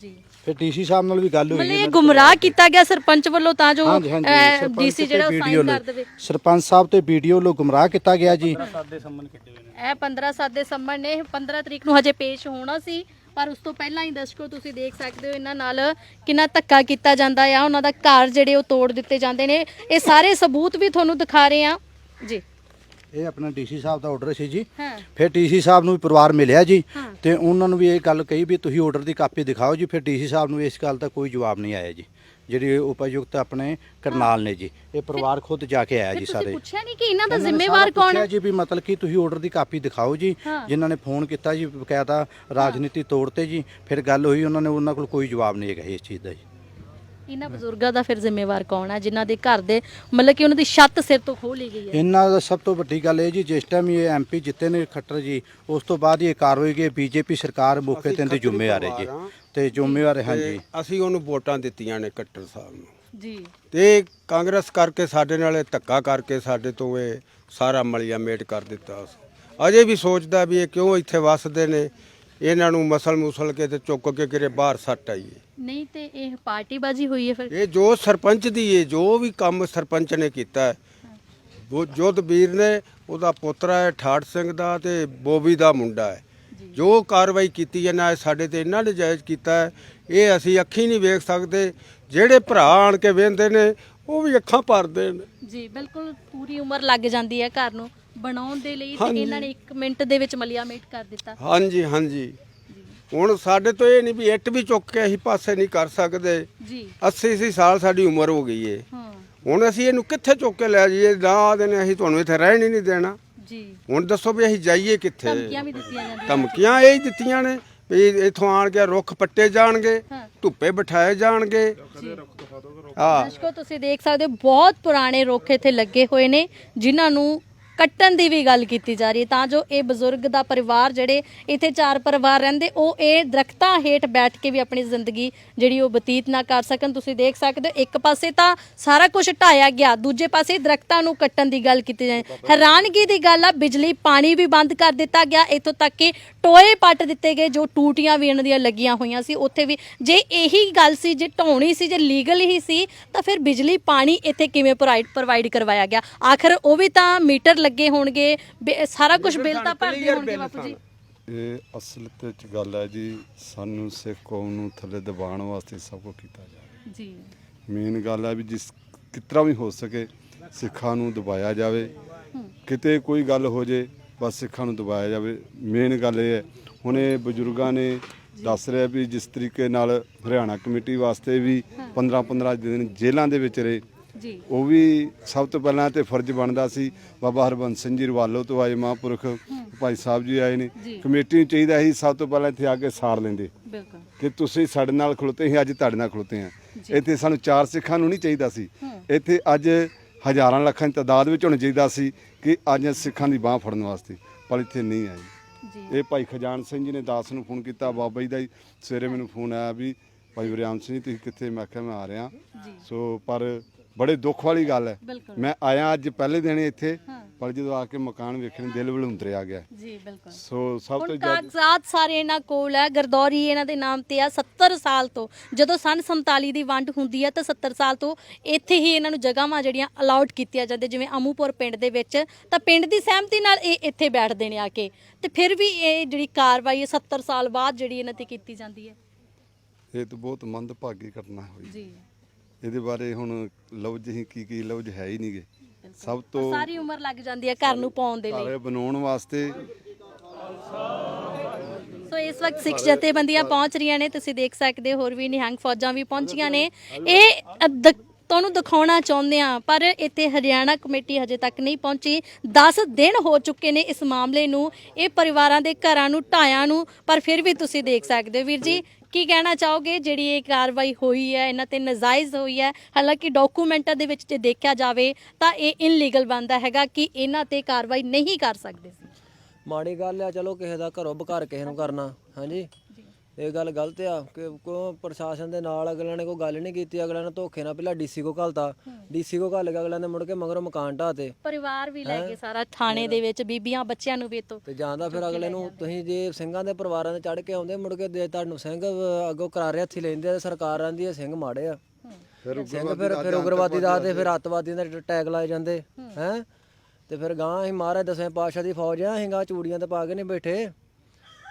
ਜੀ। ਫਿਰ ਡੀਸੀ ਸਾਹਿਬ ਨਾਲ ਵੀ ਗੱਲ ਹੋਈ ਮਤਲਬ ਇਹ ਗੁੰਮਰਾਹ ਕੀਤਾ ਗਿਆ ਸਰਪੰਚ ਵੱਲੋਂ ਤਾਂ ਜੋ ਹਾਂਜੀ ਹਾਂਜੀ ਸਰਪੰਚ ਡੀਸੀ ਤੇ ਜਿਹੜਾ BDO ਸਾਈਨ ਲਈ। ਕਰ ਦੇਵੇ। ਸਰਪੰਚ ਸਾਹਿਬ ਤੇ ਵੀਡੀਓ ਲੋ ਗੁੰਮਰਾਹ ਕੀਤਾ ਗਿਆ ਜੀ। ਸਾਦੇ ਸੰਮਨ ਕੀਤੇ ਹੋਏ ਨੇ? ਇਹ 15 7 ਦੇ ਸੰਮਣ ਨੇ ਇਹ 15 ਤਰੀਕ ਨੂੰ ਹਜੇ ਪੇਸ਼ ਹੋਣਾ ਸੀ। ਪਰ ਉਸ ਤੋਂ ਪਹਿਲਾਂ ਹੀ ਦਰਸ਼ਕੋ ਤੁਸੀਂ ਦੇਖ ਸਕਦੇ ਹੋ ਇਹਨਾਂ ਨਾਲ ਕਿੰਨਾ ਧੱਕਾ ਕੀਤਾ ਜਾਂਦਾ ਆ ਉਹਨਾਂ ਦਾ ਘਰ ਜਿਹੜੇ ਉਹ ਤੋੜ ਦਿੱਤੇ ਜਾਂਦੇ ਨੇ। ਇਹ ਸਾਰੇ ਸਬੂਤ ਵੀ ਤੁਹਾਨੂੰ ਦਿਖਾ ਰਹੇ ਆ ਜੀ। ਇਹ ਆਪਣਾ ਡੀਸੀ ਸਾਹਿਬ ਦਾ ਆਰਡਰ ਸੀ ਜੀ। ਹਾਂ। ਫਿਰ ਡੀਸੀ ਸਾਹਿਬ ਨੂੰ ਵੀ ਪਰਿਵਾਰ ਮਿਲਿਆ ਜੀ। ਤੇ ਉਹਨਾਂ ਨੂੰ ਵੀ ਇਹ ਗੱਲ ਕਹੀ ਵੀ ਤੁਸੀਂ ਆਰਡਰ ਦੀ ਕਾਪੀ ਦਿਖਾਓ ਜੀ ਫਿਰ ਡੀਸੀ ਸਾਹਿਬ ਨੂੰ ਇਸ ਗੱਲ ਦਾ ਕੋਈ ਜਵਾਬ ਨਹੀਂ ਆਇਆ ਜੀ। ਜਿਹੜੀ ਉਪਯੁਕਤ ਆਪਣੇ ਕਰਨਾਲ ਨੇ ਜੀ ਇਹ ਪਰਿਵਾਰ ਖੁਦ ਜਾ ਕੇ ਆਇਆ ਜੀ ਸਾਰੇ। ਪੁੱਛਿਆ ਨਹੀਂ ਕਿ ਇਹਨਾਂ ਦਾ ਜ਼ਿੰਮੇਵਾਰ ਕੌਣ ਹੈ? ਜੀ ਵੀ ਮਤਲਬ ਕਿ ਤੁਸੀਂ ਆਰਡਰ ਦੀ ਕਾਪੀ ਦਿਖਾਓ ਜੀ। ਜਿਨ੍ਹਾਂ ਨੇ ਫੋਨ ਕੀਤਾ ਜੀ ਬਕਾਇਦਾ ਰਾਜਨੀਤੀ ਤੌਰ ਤੇ ਜੀ ਫਿਰ ਗੱਲ ਹੋਈ ਉਹਨਾਂ ਨੇ ਉਹਨਾਂ ਕੋਲ ਕੋਈ ਜਵਾਬ ਨਹੀਂ ਹੈਗਾ ਇਸ ਚੀਜ਼ ਦਾ ਜੀ। ਇਹਨਾਂ ਬਜ਼ੁਰਗਾਂ ਦਾ ਫਿਰ ਜ਼ਿੰਮੇਵਾਰ ਕੌਣ ਹੈ ਜਿਨ੍ਹਾਂ ਦੇ ਘਰ ਦੇ ਮਤਲਬ ਕਿ ਉਹਨਾਂ ਦੀ ਛੱਤ ਸਿਰ ਤੋਂ ਖੋਹ ਲਈ ਗਈ ਹੈ। ਇਹਨਾਂ ਦਾ ਸਭ ਤੋਂ ਵੱਡੀ ਗੱਲ ਇਹ ਜੀ ਜਿਸ ਟਾਈਮ ਇਹ ਐਮਪੀ ਜਿੱਤੇ ਨੇ ਖੱਟਰ ਜੀ ਉਸ ਤੋਂ ਬਾਅਦ ਇਹ ਕਾਰਵਾਈ ਗਈ ਬੀਜੇਪੀ ਸਰਕਾਰ ਮੌਕੇ ਤੇ ਇਹਦੇ ਜ਼ਿੰਮੇਵਾਰ ਹੈ। ਜੀ ਤੇ ਜ਼ਿੰਮੇਵਾਰ ਹੈ ਤੇ ਅਸੀਂ ਉਹਨੂੰ ਵੋਟਾਂ ਦਿੱਤੀਆਂ ਨੇ ਕੱਟਰ ਸਾਹਿਬ ਨੂੰ। ਜੀ। ਤੇ ਕਾਂਗਰਸ ਕਰਕੇ ਸਾਡੇ ਨਾਲ ਇਹ ਧੱਕਾ ਕਰਕੇ ਸਾਡੇ ਤੋਂ ਇਹ ਸਾਰਾ ਮਲਿਆ ਮੇਟ ਕਰ ਦਿੱਤਾ। ਉਸ ਅਜੇ ਵੀ ਸੋਚਦਾ ਵੀ ਇਹ ਕਿਉਂ ਇੱਥੇ ਵੱਸਦੇ ਨੇ? ਇਹਨਾਂ ਨੂੰ ਮਸਲ ਮੁਸਲ ਕੇ ਤੇ ਚੁੱਕ ਕੇ ਕਿਰੇ ਬਾਹਰ ਸੱਟ ਆਈਏ ਨਹੀਂ ਤੇ ਇਹ ਪਾਰਟੀਬਾਜ਼ੀ ਹੋਈ ਹੈ ਫਿਰ? ਇਹ ਜੋ ਸਰਪੰਚ ਦੀ ਹੈ ਜੋ ਵੀ ਕੰਮ ਸਰਪੰਚ ਨੇ ਕੀਤਾ ਹੈ ਉਹ ਜੋਧਬੀਰ ਨੇ ਉਹਦਾ ਪੋਤਰਾ ਹੈ ਠਾੜ ਸਿੰਘ ਦਾ ਤੇ ਬੋਬੀ ਦਾ ਮੁੰਡਾ ਹੈ। ਜੋ ਕਾਰਵਾਈ ਕੀਤੀ ਹੈ ਨਾ ਇਹ ਸਾਡੇ ਤੇ ਇੰਨਾ ਨਜਾਇਜ਼ ਕੀਤਾ ਹੈ ਇਹ ਅਸੀਂ ਅੱਖੀ ਨਹੀਂ ਵੇਖ ਸਕਦੇ। ਜਿਹੜੇ ਭਰਾ ਆਣ ਕੇ ਵੇਂਦੇ ਨੇ ਉਹ ਵੀ ਅੱਖਾਂ ਭਰਦੇ ਨੇ। ਜੀ ਬਿਲਕੁਲ ਪੂਰੀ ਉਮਰ ਲੱਗ ਜਾਂਦੀ ਹੈ ਘਰ ਨੂੰ। ਬਣਾਉਣ ਦੇ ਲਈ ਤੇ ਹਾਂਜੀ। ਇਹਨਾਂ ਨੇ 1 ਮਿੰਟ ਦੇ ਵਿੱਚ ਮਲਿਆ ਮੇਟ ਕਰ ਦਿੱਤਾ। ਹਾਂਜੀ ਹਾਂਜੀ। ਹੁਣ ਸਾਡੇ ਤੋਂ ਇਹ ਨਹੀਂ ਵੀ ਇੱਟ ਵੀ ਚੁੱਕ ਕੇ ਅਸੀਂ ਪਾਸੇ ਨਹੀਂ ਕਰ ਸਕਦੇ। ਜੀ। 80 80 ਸਾਲ ਸਾਡੀ ਉਮਰ ਹੋ ਗਈ ਏ। ਹਾਂ। ਹੁਣ ਅਸੀਂ ਇਹਨੂੰ ਕਿੱਥੇ ਚੁੱਕ ਕੇ ਲੈ ਜਾਈਏ? ਨਾ ਦੇਣੇ ਅਸੀਂ ਤੁਹਾਨੂੰ ਇੱਥੇ ਰਹਿਣ ਹੀ ਨਹੀਂ ਦੇਣਾ। ਜੀ। ਹੁਣ ਦੱਸੋ ਵੀ ਅਸੀਂ ਜਾਈਏ ਕਿੱਥੇ? ਧਮਕੀਆਂ ਵੀ ਦਿੱਤੀਆਂ ਜਾਂਦੀਆਂ ਧਮਕੀਆਂ ਇਹ ਹੀ ਦਿੱਤੀਆਂ ਨੇ ਵੀ ਇੱਥੋਂ ਆਣ ਕੇ ਰੁੱਖ ਪੱਟੇ ਜਾਣਗੇ ਹਾਂ। ਧੁੱਪੇ ਬਿਠਾਏ ਜਾਣਗੇ। ਹਾਂ। ਦਰਸ਼ਕੋ ਤੁਸੀਂ ਦੇਖ ਸਕਦੇ ਹੋ ਬਹੁਤ ਪੁਰਾਣੇ ਰੁੱਖ ਇੱਥੇ ਲੱਗੇ ਹੋਏ ਨੇ ਜਿਨ੍ਹਾਂ ਨੂੰ ਕੱਟਣ ਦੀ ਵੀ ਗੱਲ ਕੀਤੀ ਜਾ ਰਹੀ ਹੈ। ਤਾਂ ਜੋ ਇਹ ਬਜ਼ੁਰਗ ਦਾ ਪਰਿਵਾਰ ਜਿਹੜੇ ਇੱਥੇ ਚਾਰ ਪਰਿਵਾਰ ਰਹਿੰਦੇ, ਉਹ ਇਹ ਦਰਖਤਾਂ ਹੇਠ ਬੈਠ ਕੇ ਵੀ ਆਪਣੀ ਜ਼ਿੰਦਗੀ ਜਿਹੜੀ ਉਹ ਬਤੀਤ ਨਾ ਕਰ ਸਕਣ। ਤੁਸੀਂ ਦੇਖ ਸਕਦੇ ਹੋ, ਇੱਕ ਪਾਸੇ ਤਾਂ ਸਾਰਾ ਕੁਝ ਢਾਇਆ ਗਿਆ, ਦੂਜੇ ਪਾਸੇ ਦਰਖਤਾਂ ਨੂੰ ਕੱਟਣ ਦੀ ਗੱਲ ਕੀਤੀ ਜਾਂਦੀ ਹੈਰਾਨਗੀ ਦੀ ਗੱਲ ਆ, ਬਿਜਲੀ, ਪਾਣੀ ਵੀ ਬੰਦ ਕਰ ਦਿੱਤਾ ਗਿਆ। ਇੱਥੋਂ ਤੱਕ ਕਿ ਟੋਏ ਪੱਟ ਦਿੱਤੇ ਗਏ, ਜੋ ਟੂਟੀਆਂ ਵੀ ਇਹਨਾਂ ਦੀਆਂ ਲੱਗੀਆਂ ਹੋਈਆਂ ਸੀ। ਉੱਥੇ ਵੀ ਜੇ ਇਹੀ ਗੱਲ ਸੀ, ਜੇ ਢਾਉਣੀ ਸੀ, ਜੇ ਲੀਗਲ ਹੀ ਸੀ, ਤਾਂ ਫਿਰ ਬਿਜਲੀ, ਪਾਣੀ ਇੱਥੇ ਕਿਵੇਂ ਪ੍ਰੋਵਾਈਡ ਕਰਵਾਇਆ ਗਿਆ? ਆਖਰ ਉਹ ਵੀ ਤਾਂ ਮੀਟਰ ਲੱਗੇ ਹੋਣਗੇ ਬਿ- ਸਾਰਾ ਕੁਝ ਬਿੱਲ ਤਾਂ ਭਰਦੇ ਹੋਣਗੇ ਬਾਪੂ ਜੀ। ਇਹ ਅਸਲ ਤੇ ਚ ਗੱਲ ਹੈ ਜੀ ਸਾਨੂੰ ਸਿੱਖ ਕੌਮ ਨੂੰ ਥੱਲੇ ਦਬਾਉਣ ਵਾਸਤੇ ਸਭ ਕੁਝ ਕੀਤਾ ਜਾ ਰਿਹਾ। ਜੀ। ਮੇਨ ਗੱਲ ਹੈ ਵੀ ਜਿਸ ਕਿਤਰਾ ਵੀ ਹੋ ਸਕੇ ਸਿੱਖਾਂ ਨੂੰ ਦਬਾਇਆ ਜਾਵੇ। ਕਿਤੇ ਕੋਈ ਗੱਲ ਹੋ ਜੇ ਬਸ ਸਿੱਖਾਂ ਨੂੰ ਦਬਾਇਆ ਜਾਵੇ। ਮੇਨ ਗੱਲ ਇਹ ਹੈ ਹੁਣ ਇਹ ਬਜ਼ੁਰਗਾਂ ਨੇ ਦੱਸ ਰਿਹਾ ਵੀ ਜਿਸ ਤਰੀਕੇ ਨਾਲ ਹਰਿਆਣਾ ਕਮੇਟੀ ਵਾਸਤੇ ਵੀ 15 15 ਦਿਨ ਜੇਲ੍ਹਾਂ ਦੇ ਵਿੱਚ ਰਹੇ। ਜੀ। ਉਹ ਵੀ ਸਭ ਤੋਂ ਪਹਿਲਾਂ ਤੇ ਫਰਜ਼ ਬਣਦਾ ਸੀ ਬਾਬਾ ਹਰਬੰਸ ਸਿੰਘ ਜੀ ਰਵਾਲੋ ਤੋਂ ਆਏ ਮਹਾਂਪੁਰਖ ਭਾਈ ਸਾਹਿਬ ਜੀ ਆਏ ਨੇ। ਕਮੇਟੀ ਨੂੰ ਚਾਹੀਦਾ ਸੀ ਸਭ ਤੋਂ ਪਹਿਲਾਂ ਇੱਥੇ ਆ ਕੇ ਸਾੜ ਲੈਂਦੇ। ਬਿਲਕੁਲ। ਕਿ ਤੁਸੀਂ ਸਾਡੇ ਨਾਲ ਖਲੋਤੇ ਸੀ ਅੱਜ ਤੁਹਾਡੇ ਨਾਲ ਖਲੋਤੇ ਆ। ਇੱਥੇ ਸਾਨੂੰ ਚਾਰ ਸਿੱਖਾਂ ਨੂੰ ਨਹੀਂ ਚਾਹੀਦਾ ਸੀ। ਇੱਥੇ ਅੱਜ ਹਜ਼ਾਰਾਂ ਲੱਖਾਂ ਦੀ ਤਾਦਾਦ ਵਿੱਚ ਹੋਣਾ ਚਾਹੀਦਾ ਸੀ ਕਿ ਅੱਜ ਸਿੱਖਾਂ ਦੀ ਬਾਹ ਫੜਨ ਵਾਸਤੇ ਪਰ ਇੱਥੇ ਨਹੀਂ ਆਈ ਜੀ। ਇਹ ਭਾਈ ਖਜਾਨ ਸਿੰਘ ਜੀ ਨੇ ਦਾਸ ਨੂੰ ਫੋਨ ਕੀਤਾ ਬਾਬਾ ਜੀ ਦਾ ਹੀ ਸਵੇਰੇ ਮੈਨੂੰ ਫੋਨ ਆਇਆ ਵੀ ਭਾਈ ਵਰਿਆਮ ਸਿੰਘ ਜੀ ਤੁਸੀਂ ਕਿੱਥੇ? ਮੈਂ ਕਿਹਾ ਮੈਂ ਆ ਰਿਹਾ। ਸੋ ਪਰ ਬੜੇ ਦੁੱਖ ਵਾਲੀ ਗੱਲ ਹੈ। ਬਿਲਕੁਲ। ਮੈਂ ਆਇਆ ਅੱਜ ਪਹਿਲੇ ਦਿਨ ਇੱਥੇ। ਪਰ ਜਦੋਂ ਆ ਕੇ ਮਕਾਨ ਵੇਖਣ ਦਿਲ ਵਲੁੰਦਰਿਆ ਗਿਆ। ਜੀ ਬਿਲਕੁਲ। ਸੋ ਸਭ ਤੋਂ ਜ਼ਿਆਦਾ ਕਾਗਜ਼ਾਤ ਸਾਰੇ ਇਹਨਾਂ ਕੋਲ ਹੈ। ਗਰਦੌਰੀ ਇਹਨਾਂ ਦੇ ਨਾਮ ਤੇ ਆ 70 ਸਾਲ ਤੋਂ। ਜਦੋਂ ਸਨ 47 ਦੀ ਵੰਡ ਹੁੰਦੀ ਹੈ ਤਾਂ 70 ਸਾਲ ਤੋਂ ਇੱਥੇ ਹੀ ਇਹਨਾਂ ਨੂੰ ਜਗ੍ਹਾਵਾਂ ਜਿਹੜੀਆਂ ਅਲਾਉਡ ਕੀਤੀਆਂ ਜਾਂਦੇ ਜਿਵੇਂ ਅਮੂਪੁਰ ਪਿੰਡ ਦੇ ਵਿੱਚ ਤਾਂ ਪਿੰਡ ਦੀ ਸਹਿਮਤੀ ਨਾਲ ਇਹ ਇੱਥੇ ਬੈਠਦੇ ਨੇ ਆ ਕੇ। ਤੇ ਫਿਰ ਵੀ ਇਹ ਜਿਹੜੀ ਕਾਰਵਾਈ ਹੈ 70 ਸਾਲ ਬਾਅਦ ਜਿਹੜੀ ਇਹਨਾਂ ਤੇ ਕੀਤੀ ਜਾਂਦੀ ਹੈ। ਇਹ ਤਾਂ ਬਹੁਤ ਮੰਦਭਾਗੀ ਘਟਨਾ ਹੋਈ। ਜੀ। ਇਹਦੇ ਬਾਰੇ ਹੁਣ ਲਫ਼ਜ਼ ਹੀ ਕੀ ਕੀ ਲਫ਼ਜ਼ ਹੈ ਹੀ ਨਹੀਂਗੇ। ਸਭ ਤੋਂ ਸਾਰੀ ਉਮਰ ਲੱਗ ਜਾਂਦੀ ਹੈ ਘਰ ਨੂੰ ਪਾਉਣ ਦੇ ਲਈ। ਘਰ ਬਣਾਉਣ ਵਾਸਤੇ ਸੋ ਇਸ ਵਕਤ ਸਿੱਖ ਜਥੇਬੰਦੀਆਂ ਪਹੁੰਚ ਰਹੀਆਂ ਨੇ ਤੁਸੀਂ ਦੇਖ ਸਕਦੇ ਹੋ ਹੋਰ ਵੀ ਨਿਹੰਗ ਫੌਜਾਂ ਵੀ ਪਹੁੰਚੀਆਂ ਨੇ। ਇਹ ਤੁਹਾਨੂੰ ਦਿਖਾਉਣਾ ਚਾਹੁੰਦੇ ਆ ਪਰ ਇੱਥੇ ਹਰਿਆਣਾ ਕਮੇਟੀ ਹਜੇ ਤੱਕ ਨਹੀਂ ਪਹੁੰਚੀ। 10 ਦਿਨ ਹੋ ਚੁੱਕੇ ਨੇ ਇਸ ਮਾਮਲੇ ਨੂੰ, ਇਹ ਪਰਿਵਾਰਾਂ ਦੇ ਘਰਾਂ ਨੂੰ, ਢਾਇਆਂ ਨੂੰ, ਪਰ ਫਿਰ ਵੀ ਤੁਸੀਂ ਦੇਖ ਸਕਦੇ ਵੀਰ ਜੀ, ਕੀ ਕਹਿਣਾ ਚਾਹੋਗੇ? ਜਿਹੜੀ ਇਹ ਕਾਰਵਾਈ ਹੋਈ ਹੈ, ਇਹਨਾਂ ਤੇ ਨਜਾਇਜ਼ ਹੋਈ ਹੈ, ਹਾਲਾਂਕਿ ਡਾਕੂਮੈਂਟਾਂ ਦੇ ਵਿੱਚ ਜੇ ਦੇਖਿਆ ਜਾਵੇ, ਤਾਂ ਇਹ ਇਨਲੀਗਲ ਬਣਦਾ ਹੈਗਾ ਕਿ ਇਹਨਾਂ ਤੇ ਕਾਰਵਾਈ ਨਹੀਂ ਕਰ ਸਕਦੇ। ਸੀ ਮਾੜੀ ਗੱਲ ਆ, ਚਲੋ ਕਿਸੇ ਦਾ ਘਰੋਂ ਬਘਰ ਕਿਸੇ ਨੂੰ ਕਰਨਾ, ਹਾਂਜੀ? ਇਹ ਗੱਲ ਗਲਤ ਆ ਕਿ ਕੋ ਪ੍ਰਸ਼ਾਸਨ ਦੇ ਨਾਲ ਅਗਲਿਆਂ ਨੇ ਕੋਈ ਗੱਲ ਨਹੀਂ ਕੀਤੀ ਅਗਲਿਆਂ ਨੇ ਧੋਖੇ ਨਾਲ ਪਹਿਲਾਂ ਡੀਸੀ ਕੋ ਘਲਤਾ। ਡੀਸੀ ਕੋ ਘੱਲ ਕੇ ਅਗਲਿਆਂ ਨੇ ਮੁੜ ਕੇ ਮਗਰੋਂ ਮਕਾਨ ਢਾਤੇ ਪਰਿਵਾਰ ਵੀ ਲੈ ਕੇ ਸਾਰਾ ਥਾਣੇ ਦੇ ਵਿੱਚ ਬੀਬੀਆਂ ਬੱਚਿਆਂ ਨੂੰ ਵੀ ਤੋਂ ਤੇ ਜਾਂਦਾ ਫਿਰ ਅਗਲੇ ਨੂੰ ਤੁਸੀਂ ਜੇ ਸਿੰਘਾਂ ਦੇ ਪਰਿਵਾਰਾਂ ਦੇ ਚੜ ਕੇ ਆਉਂਦੇ ਮੁੜ ਕੇ ਦੇ ਤੁਹਾਨੂੰ ਸਿੰਘ ਅੱਗੋਂ ਕਰਾਰੇ ਹੱਥੀ ਲੈਂਦੇ ਆ ਸਰਕਾਰ ਆਂਦੀ ਹੈ ਸਿੰਘ ਮਾੜੇ ਆ। ਸਿੰਘ ਫਿਰ ਫਿਰ ਉਗਰਵਾਦੀ ਦਾ ਤੇ ਫਿਰ ਅੱਤਵਾਦੀਆਂ ਦੇ ਟੈਗ ਲਾਏ ਜਾਂਦੇ ਹੈ। ਤੇ ਫਿਰ ਗਾਂ ਅਸੀਂ ਮਹਾਰਾਜ ਦਸਵੇਂ ਪਾਤਸ਼ਾਹ ਦੀ ਫੌਜ ਆ ਅਸੀਂ ਗਾਂ ਚੂੜੀਆਂ ਤੇ ਪਾ ਕੇ ਨਹੀਂ ਬੈਠੇ।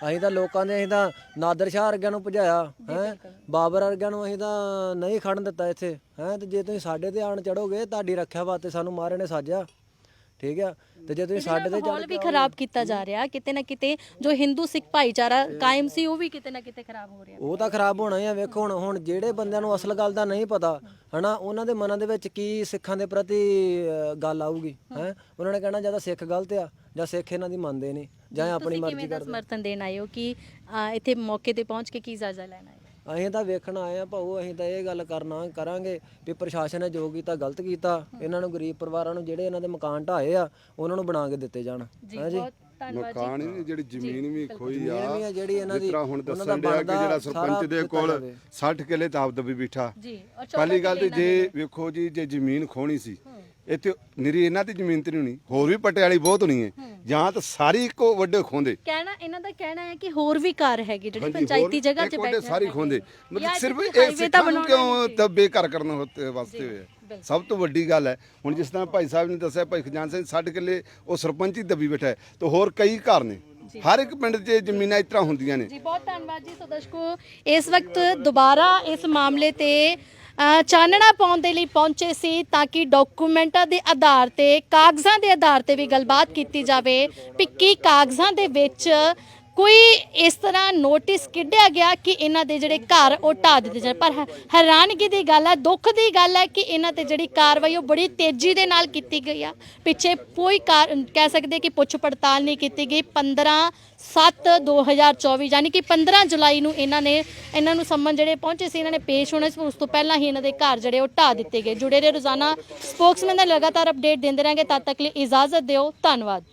ਅਸੀਂ ਤਾਂ ਲੋਕਾਂ ਦੇ ਅਸੀਂ ਤਾਂ ਨਾਦਰ ਸ਼ਾਹ ਵਰਗਿਆਂ ਨੂੰ ਭਜਾਇਆ ਹੈ? ਬਾਬਰ ਵਰਗਿਆਂ ਨੂੰ ਅਸੀਂ ਤਾਂ ਨਹੀਂ ਖੜਨ ਦਿੱਤਾ ਇੱਥੇ ਹੈ? ਤੇ ਜੇ ਤੁਸੀਂ ਸਾਡੇ ਤੇ ਆਣ ਚੜੋਗੇ ਤੁਹਾਡੀ ਰੱਖਿਆ ਵਾਸਤੇ ਸਾਨੂੰ ਮਹਾਰਾਜ ਨੇ ਸਾਜਿਆ ਠੀਕ ਆ? ਤੇ ਜੇ ਤੁਸੀਂ ਸਾਡੇ ਤੇ ਮਾਹੌਲ ਵੀ ਖਰਾਬ ਕੀਤਾ ਜਾ ਰਿਹਾ। ਕਿਤੇ ਨਾ ਕਿਤੇ ਜੋ ਹਿੰਦੂ ਸਿੱਖ ਭਾਈਚਾਰਾ ਕਾਇਮ ਸੀ ਉਹ ਵੀ ਕਿਤੇ ਨਾ ਕਿਤੇ ਖਰਾਬ ਹੋ ਰਿਹਾ। ਉਹ ਤਾਂ ਖਰਾਬ ਹੋਣਾ ਹੀ ਆ। ਵੇਖੋ ਹੁਣ ਹੁਣ ਜਿਹੜੇ ਬੰਦਿਆਂ ਨੂੰ ਅਸਲ ਗੱਲ ਦਾ ਨਹੀਂ ਪਤਾ ਹਨਾ ਉਹਨਾਂ ਦੇ ਮਨਾਂ ਦੇ ਵਿੱਚ ਕੀ ਸਿੱਖਾਂ ਦੇ ਪ੍ਰਤੀ ਅਹ, ਗੱਲ ਆਊਗੀ ਹੈ? ਉਹਨਾਂ ਨੇ ਕਹਿਣਾ ਜਾਂ ਤਾਂ ਸਿੱਖ ਗਲਤ ਆ ਜਾਂ ਸਿੱਖ ਇਹਨਾਂ ਦੀ ਮੰਨਦੇ ਨਹੀਂ ਜਾਂ ਆਪਣੀ ਤੁਸੀਂ ਮਰਜ਼ੀ ਕਿਵੇਂ ਦਾ ਕਰਦੇ ਸਮਰਥਨ ਦੇਣ ਆਏ ਹੋ ਕਿ ਅ, ਇੱਥੇ ਮੌਕੇ ਤੇ ਪਹੁੰਚ ਕੇ ਕੀ ਜਾਇਜ਼ਾ ਲੈਣਾ ਹੈ? ਅਸੀਂ ਤਾਂ ਵੇਖਣ ਆਏ ਆ ਭਾਊ ਅਸੀਂ ਤਾਂ ਇਹ ਗੱਲ ਕਰਨਾ ਕਰਾਂਗੇ ਵੀ ਪ੍ਰਸ਼ਾਸਨ ਨੇ ਜੋ ਕੀਤਾ ਗਲਤ ਕੀਤਾ ਇਹਨਾਂ ਨੂੰ ਗਰੀਬ ਪਰਿਵਾਰਾਂ ਨੂੰ ਜਿਹੜੇ ਇਹਨਾਂ ਦੇ ਮਕਾਨ ਢਾਏ ਆ ਉਹਨਾਂ ਨੂੰ ਬਣਾ ਕੇ ਦਿੱਤੇ ਜਾਣ। ਜੀ ਬਹੁਤ ਧੰਨਵਾਦ ਜੀ। ਮਕਾਨ ਹੀ ਨਹੀਂ ਜਿਹੜੀ ਜ਼ਮੀਨ ਵੀ ਖੋਈ ਜ਼ਮੀਨ ਵੀ ਆ ਆ ਜਿਹੜੀ ਇਹਨਾਂ ਦੀ ਜਿਸ ਤਰ੍ਹਾਂ ਹੁਣ ਉਹਨਾਂ ਦਾ ਦੱਸਣ ਡਿਆ ਕਿ ਬਣਦਾ ਜਿਹੜਾ ਸਾਰਾ ਸਰਪੰਚ ਦੇ ਦਿੱਤਾ ਕੋਲ ਜਾਵੇ। 60 ਕਿੱਲੇ ਤਾਂ ਆਪ ਦੱਬੀ ਬੈਠਾ। ਜੀ ਔਰ ਚੌਦਾਂ ਪਹਿਲੀ ਗੱਲ ਤੇ ਕਿੱਲੇ ਜੇ ਵੇਖੋ ਜੀ ਜੇ ਜ਼ਮੀਨ ਖੋਣੀ ਸੀ ਇੱਥੇ ਨਿਰੀ ਇਹਨਾਂ ਦੀ ਜ਼ਮੀਨ ਤੇ ਨਹੀਂ ਹੋਣੀ ਹੋਰ ਵੀ ਪਟਿਆਲੀ ਬਹੁਤ ਹੋਣੀ ਹੈ। ਜਾਂ ਤਾਂ ਸਾਰੀ ਇੱਕੋ ਵੱਡੇ ਖੋਂਦੇ। ਕਹਿਣਾ ਇਹਨਾਂ ਦਾ ਕਹਿਣਾ ਹੈ ਕਿ ਹੋਰ ਵੀ ਘਰ ਹੈਗੇ ਜਿਹੜੀ ਪੰਚਾਇਤੀ ਜਗ੍ਹਾ 'ਚ ਬੈਠੇ ਸਾਰੀ। ਖੋਂਦੇ। ਮਤਲਬ ਸਿਰਫ ਇਹ ਸਿੱਖਾਂ ਨੂੰ ਕਿਉਂ ਤਾਂ ਬੇਕਾਰ ਕਰਨ ਵਾਸਤੇ ਹੋਇਆ? ਸਭ ਤੋਂ ਵੱਡੀ ਗੱਲ ਹੈ ਹੁਣ ਜਿਸ ਤਰ੍ਹਾਂ ਭਾਈ ਸਾਹਿਬ ਨੇ ਦੱਸਿਆ ਭਾਈ ਖਜਾਨ ਸਿੰਘ ਸਾਡੇ ਕਿੱਲੇ ਉਹ ਸਰਪੰਚ ਹੀ ਦੱਬੀ ਬੈਠਾ ਹੈ ਤੇ ਹੋਰ ਕਈ ਘਰ ਨੇ। ਹਰ ਇੱਕ ਪਿੰਡ 'ਚ ਜ਼ਮੀਨਾਂ ਇਸ ਤਰ੍ਹਾਂ ਹੁੰਦੀਆਂ ਨੇ। ਜੀ ਬਹੁਤ ਧੰਨਵਾਦ ਜੀ ਸੋ ਦਰਸ਼ਕੋ ਇਸ ਵਕਤ ਦੁਬਾਰਾ ਇਸ ਮਾਮਲੇ ਤੇ ਚਾਨਣਾ ਪਾਉਣ ਦੇ ਲਈ ਪਹੁੰਚੇ ਸੀ ਤਾਂ ਕਿ ਡਾਕੂਮੈਂਟਾਂ ਦੇ ਆਧਾਰ ਤੇ ਕਾਗਜ਼ਾਂ ਦੇ ਆਧਾਰ ਤੇ ਵੀ ਗੱਲਬਾਤ ਕੀਤੀ ਜਾਵੇ ਵੀ ਕੀ ਕਾਗਜ਼ਾਂ ਦੇ ਵਿੱਚ ਕੋਈ ਇਸ ਤਰ੍ਹਾਂ ਨੋਟਿਸ ਕੱਢਿਆ ਗਿਆ ਕਿ ਇਹਨਾਂ ਦੇ ਜਿਹੜੇ ਘਰ ਉਹ ਢਾਹ ਦਿੱਤੇ ਜਾਣ? ਪਰ ਹੈ- ਹੈਰਾਨਗੀ ਦੀ ਗੱਲ ਹੈ, ਦੁੱਖ ਦੀ ਗੱਲ ਹੈ ਕਿ ਇਹਨਾਂ ਤੇ ਜਿਹੜੀ ਕਾਰਵਾਈ ਉਹ ਬੜੀ ਤੇਜ਼ੀ ਦੇ ਨਾਲ ਕੀਤੀ ਗਈ ਆ। ਪਿੱਛੇ ਕੋਈ ਕਾਰ- ਕਹਿ ਸਕਦੇ ਕਿ ਪੁੱਛ ਪੜਤਾਲ ਨਹੀਂ ਕੀਤੀ ਗਈ। 15 7 2024 ਯਾਨੀ ਕਿ 15 ਜੁਲਾਈ ਨੂੰ ਇਹਨਾਂ ਨੇ ਇਹਨਾਂ ਨੂੰ ਸੰਮਨ ਜਿਹੜੇ ਪਹੁੰਚੇ ਸੀ, ਇਹਨਾਂ ਨੇ ਪੇਸ਼ ਹੋਣੇ ਸੀ। ਉਸ ਤੋਂ ਪਹਿਲਾਂ ਹੀ ਇਹਨਾਂ ਦੇ ਘਰ ਜਿਹੜੇ ਉਹ ਢਾਹ ਦਿੱਤੇ ਗਏ। ਜੁੜੇ ਰਹੇ ਰੋਜ਼ਾਨਾ ਸਪੋਕਸਮੈਨ ਦਾ ਲਗਾਤਾਰ ਅਪਡੇਟ ਦਿੰਦੇ ਰਹਾਂਗੇ। ਤਦ ਤੱਕ ਲਈ ਇਜਾਜ਼ਤ ਦਿਓ। ਧੰਨਵਾਦ।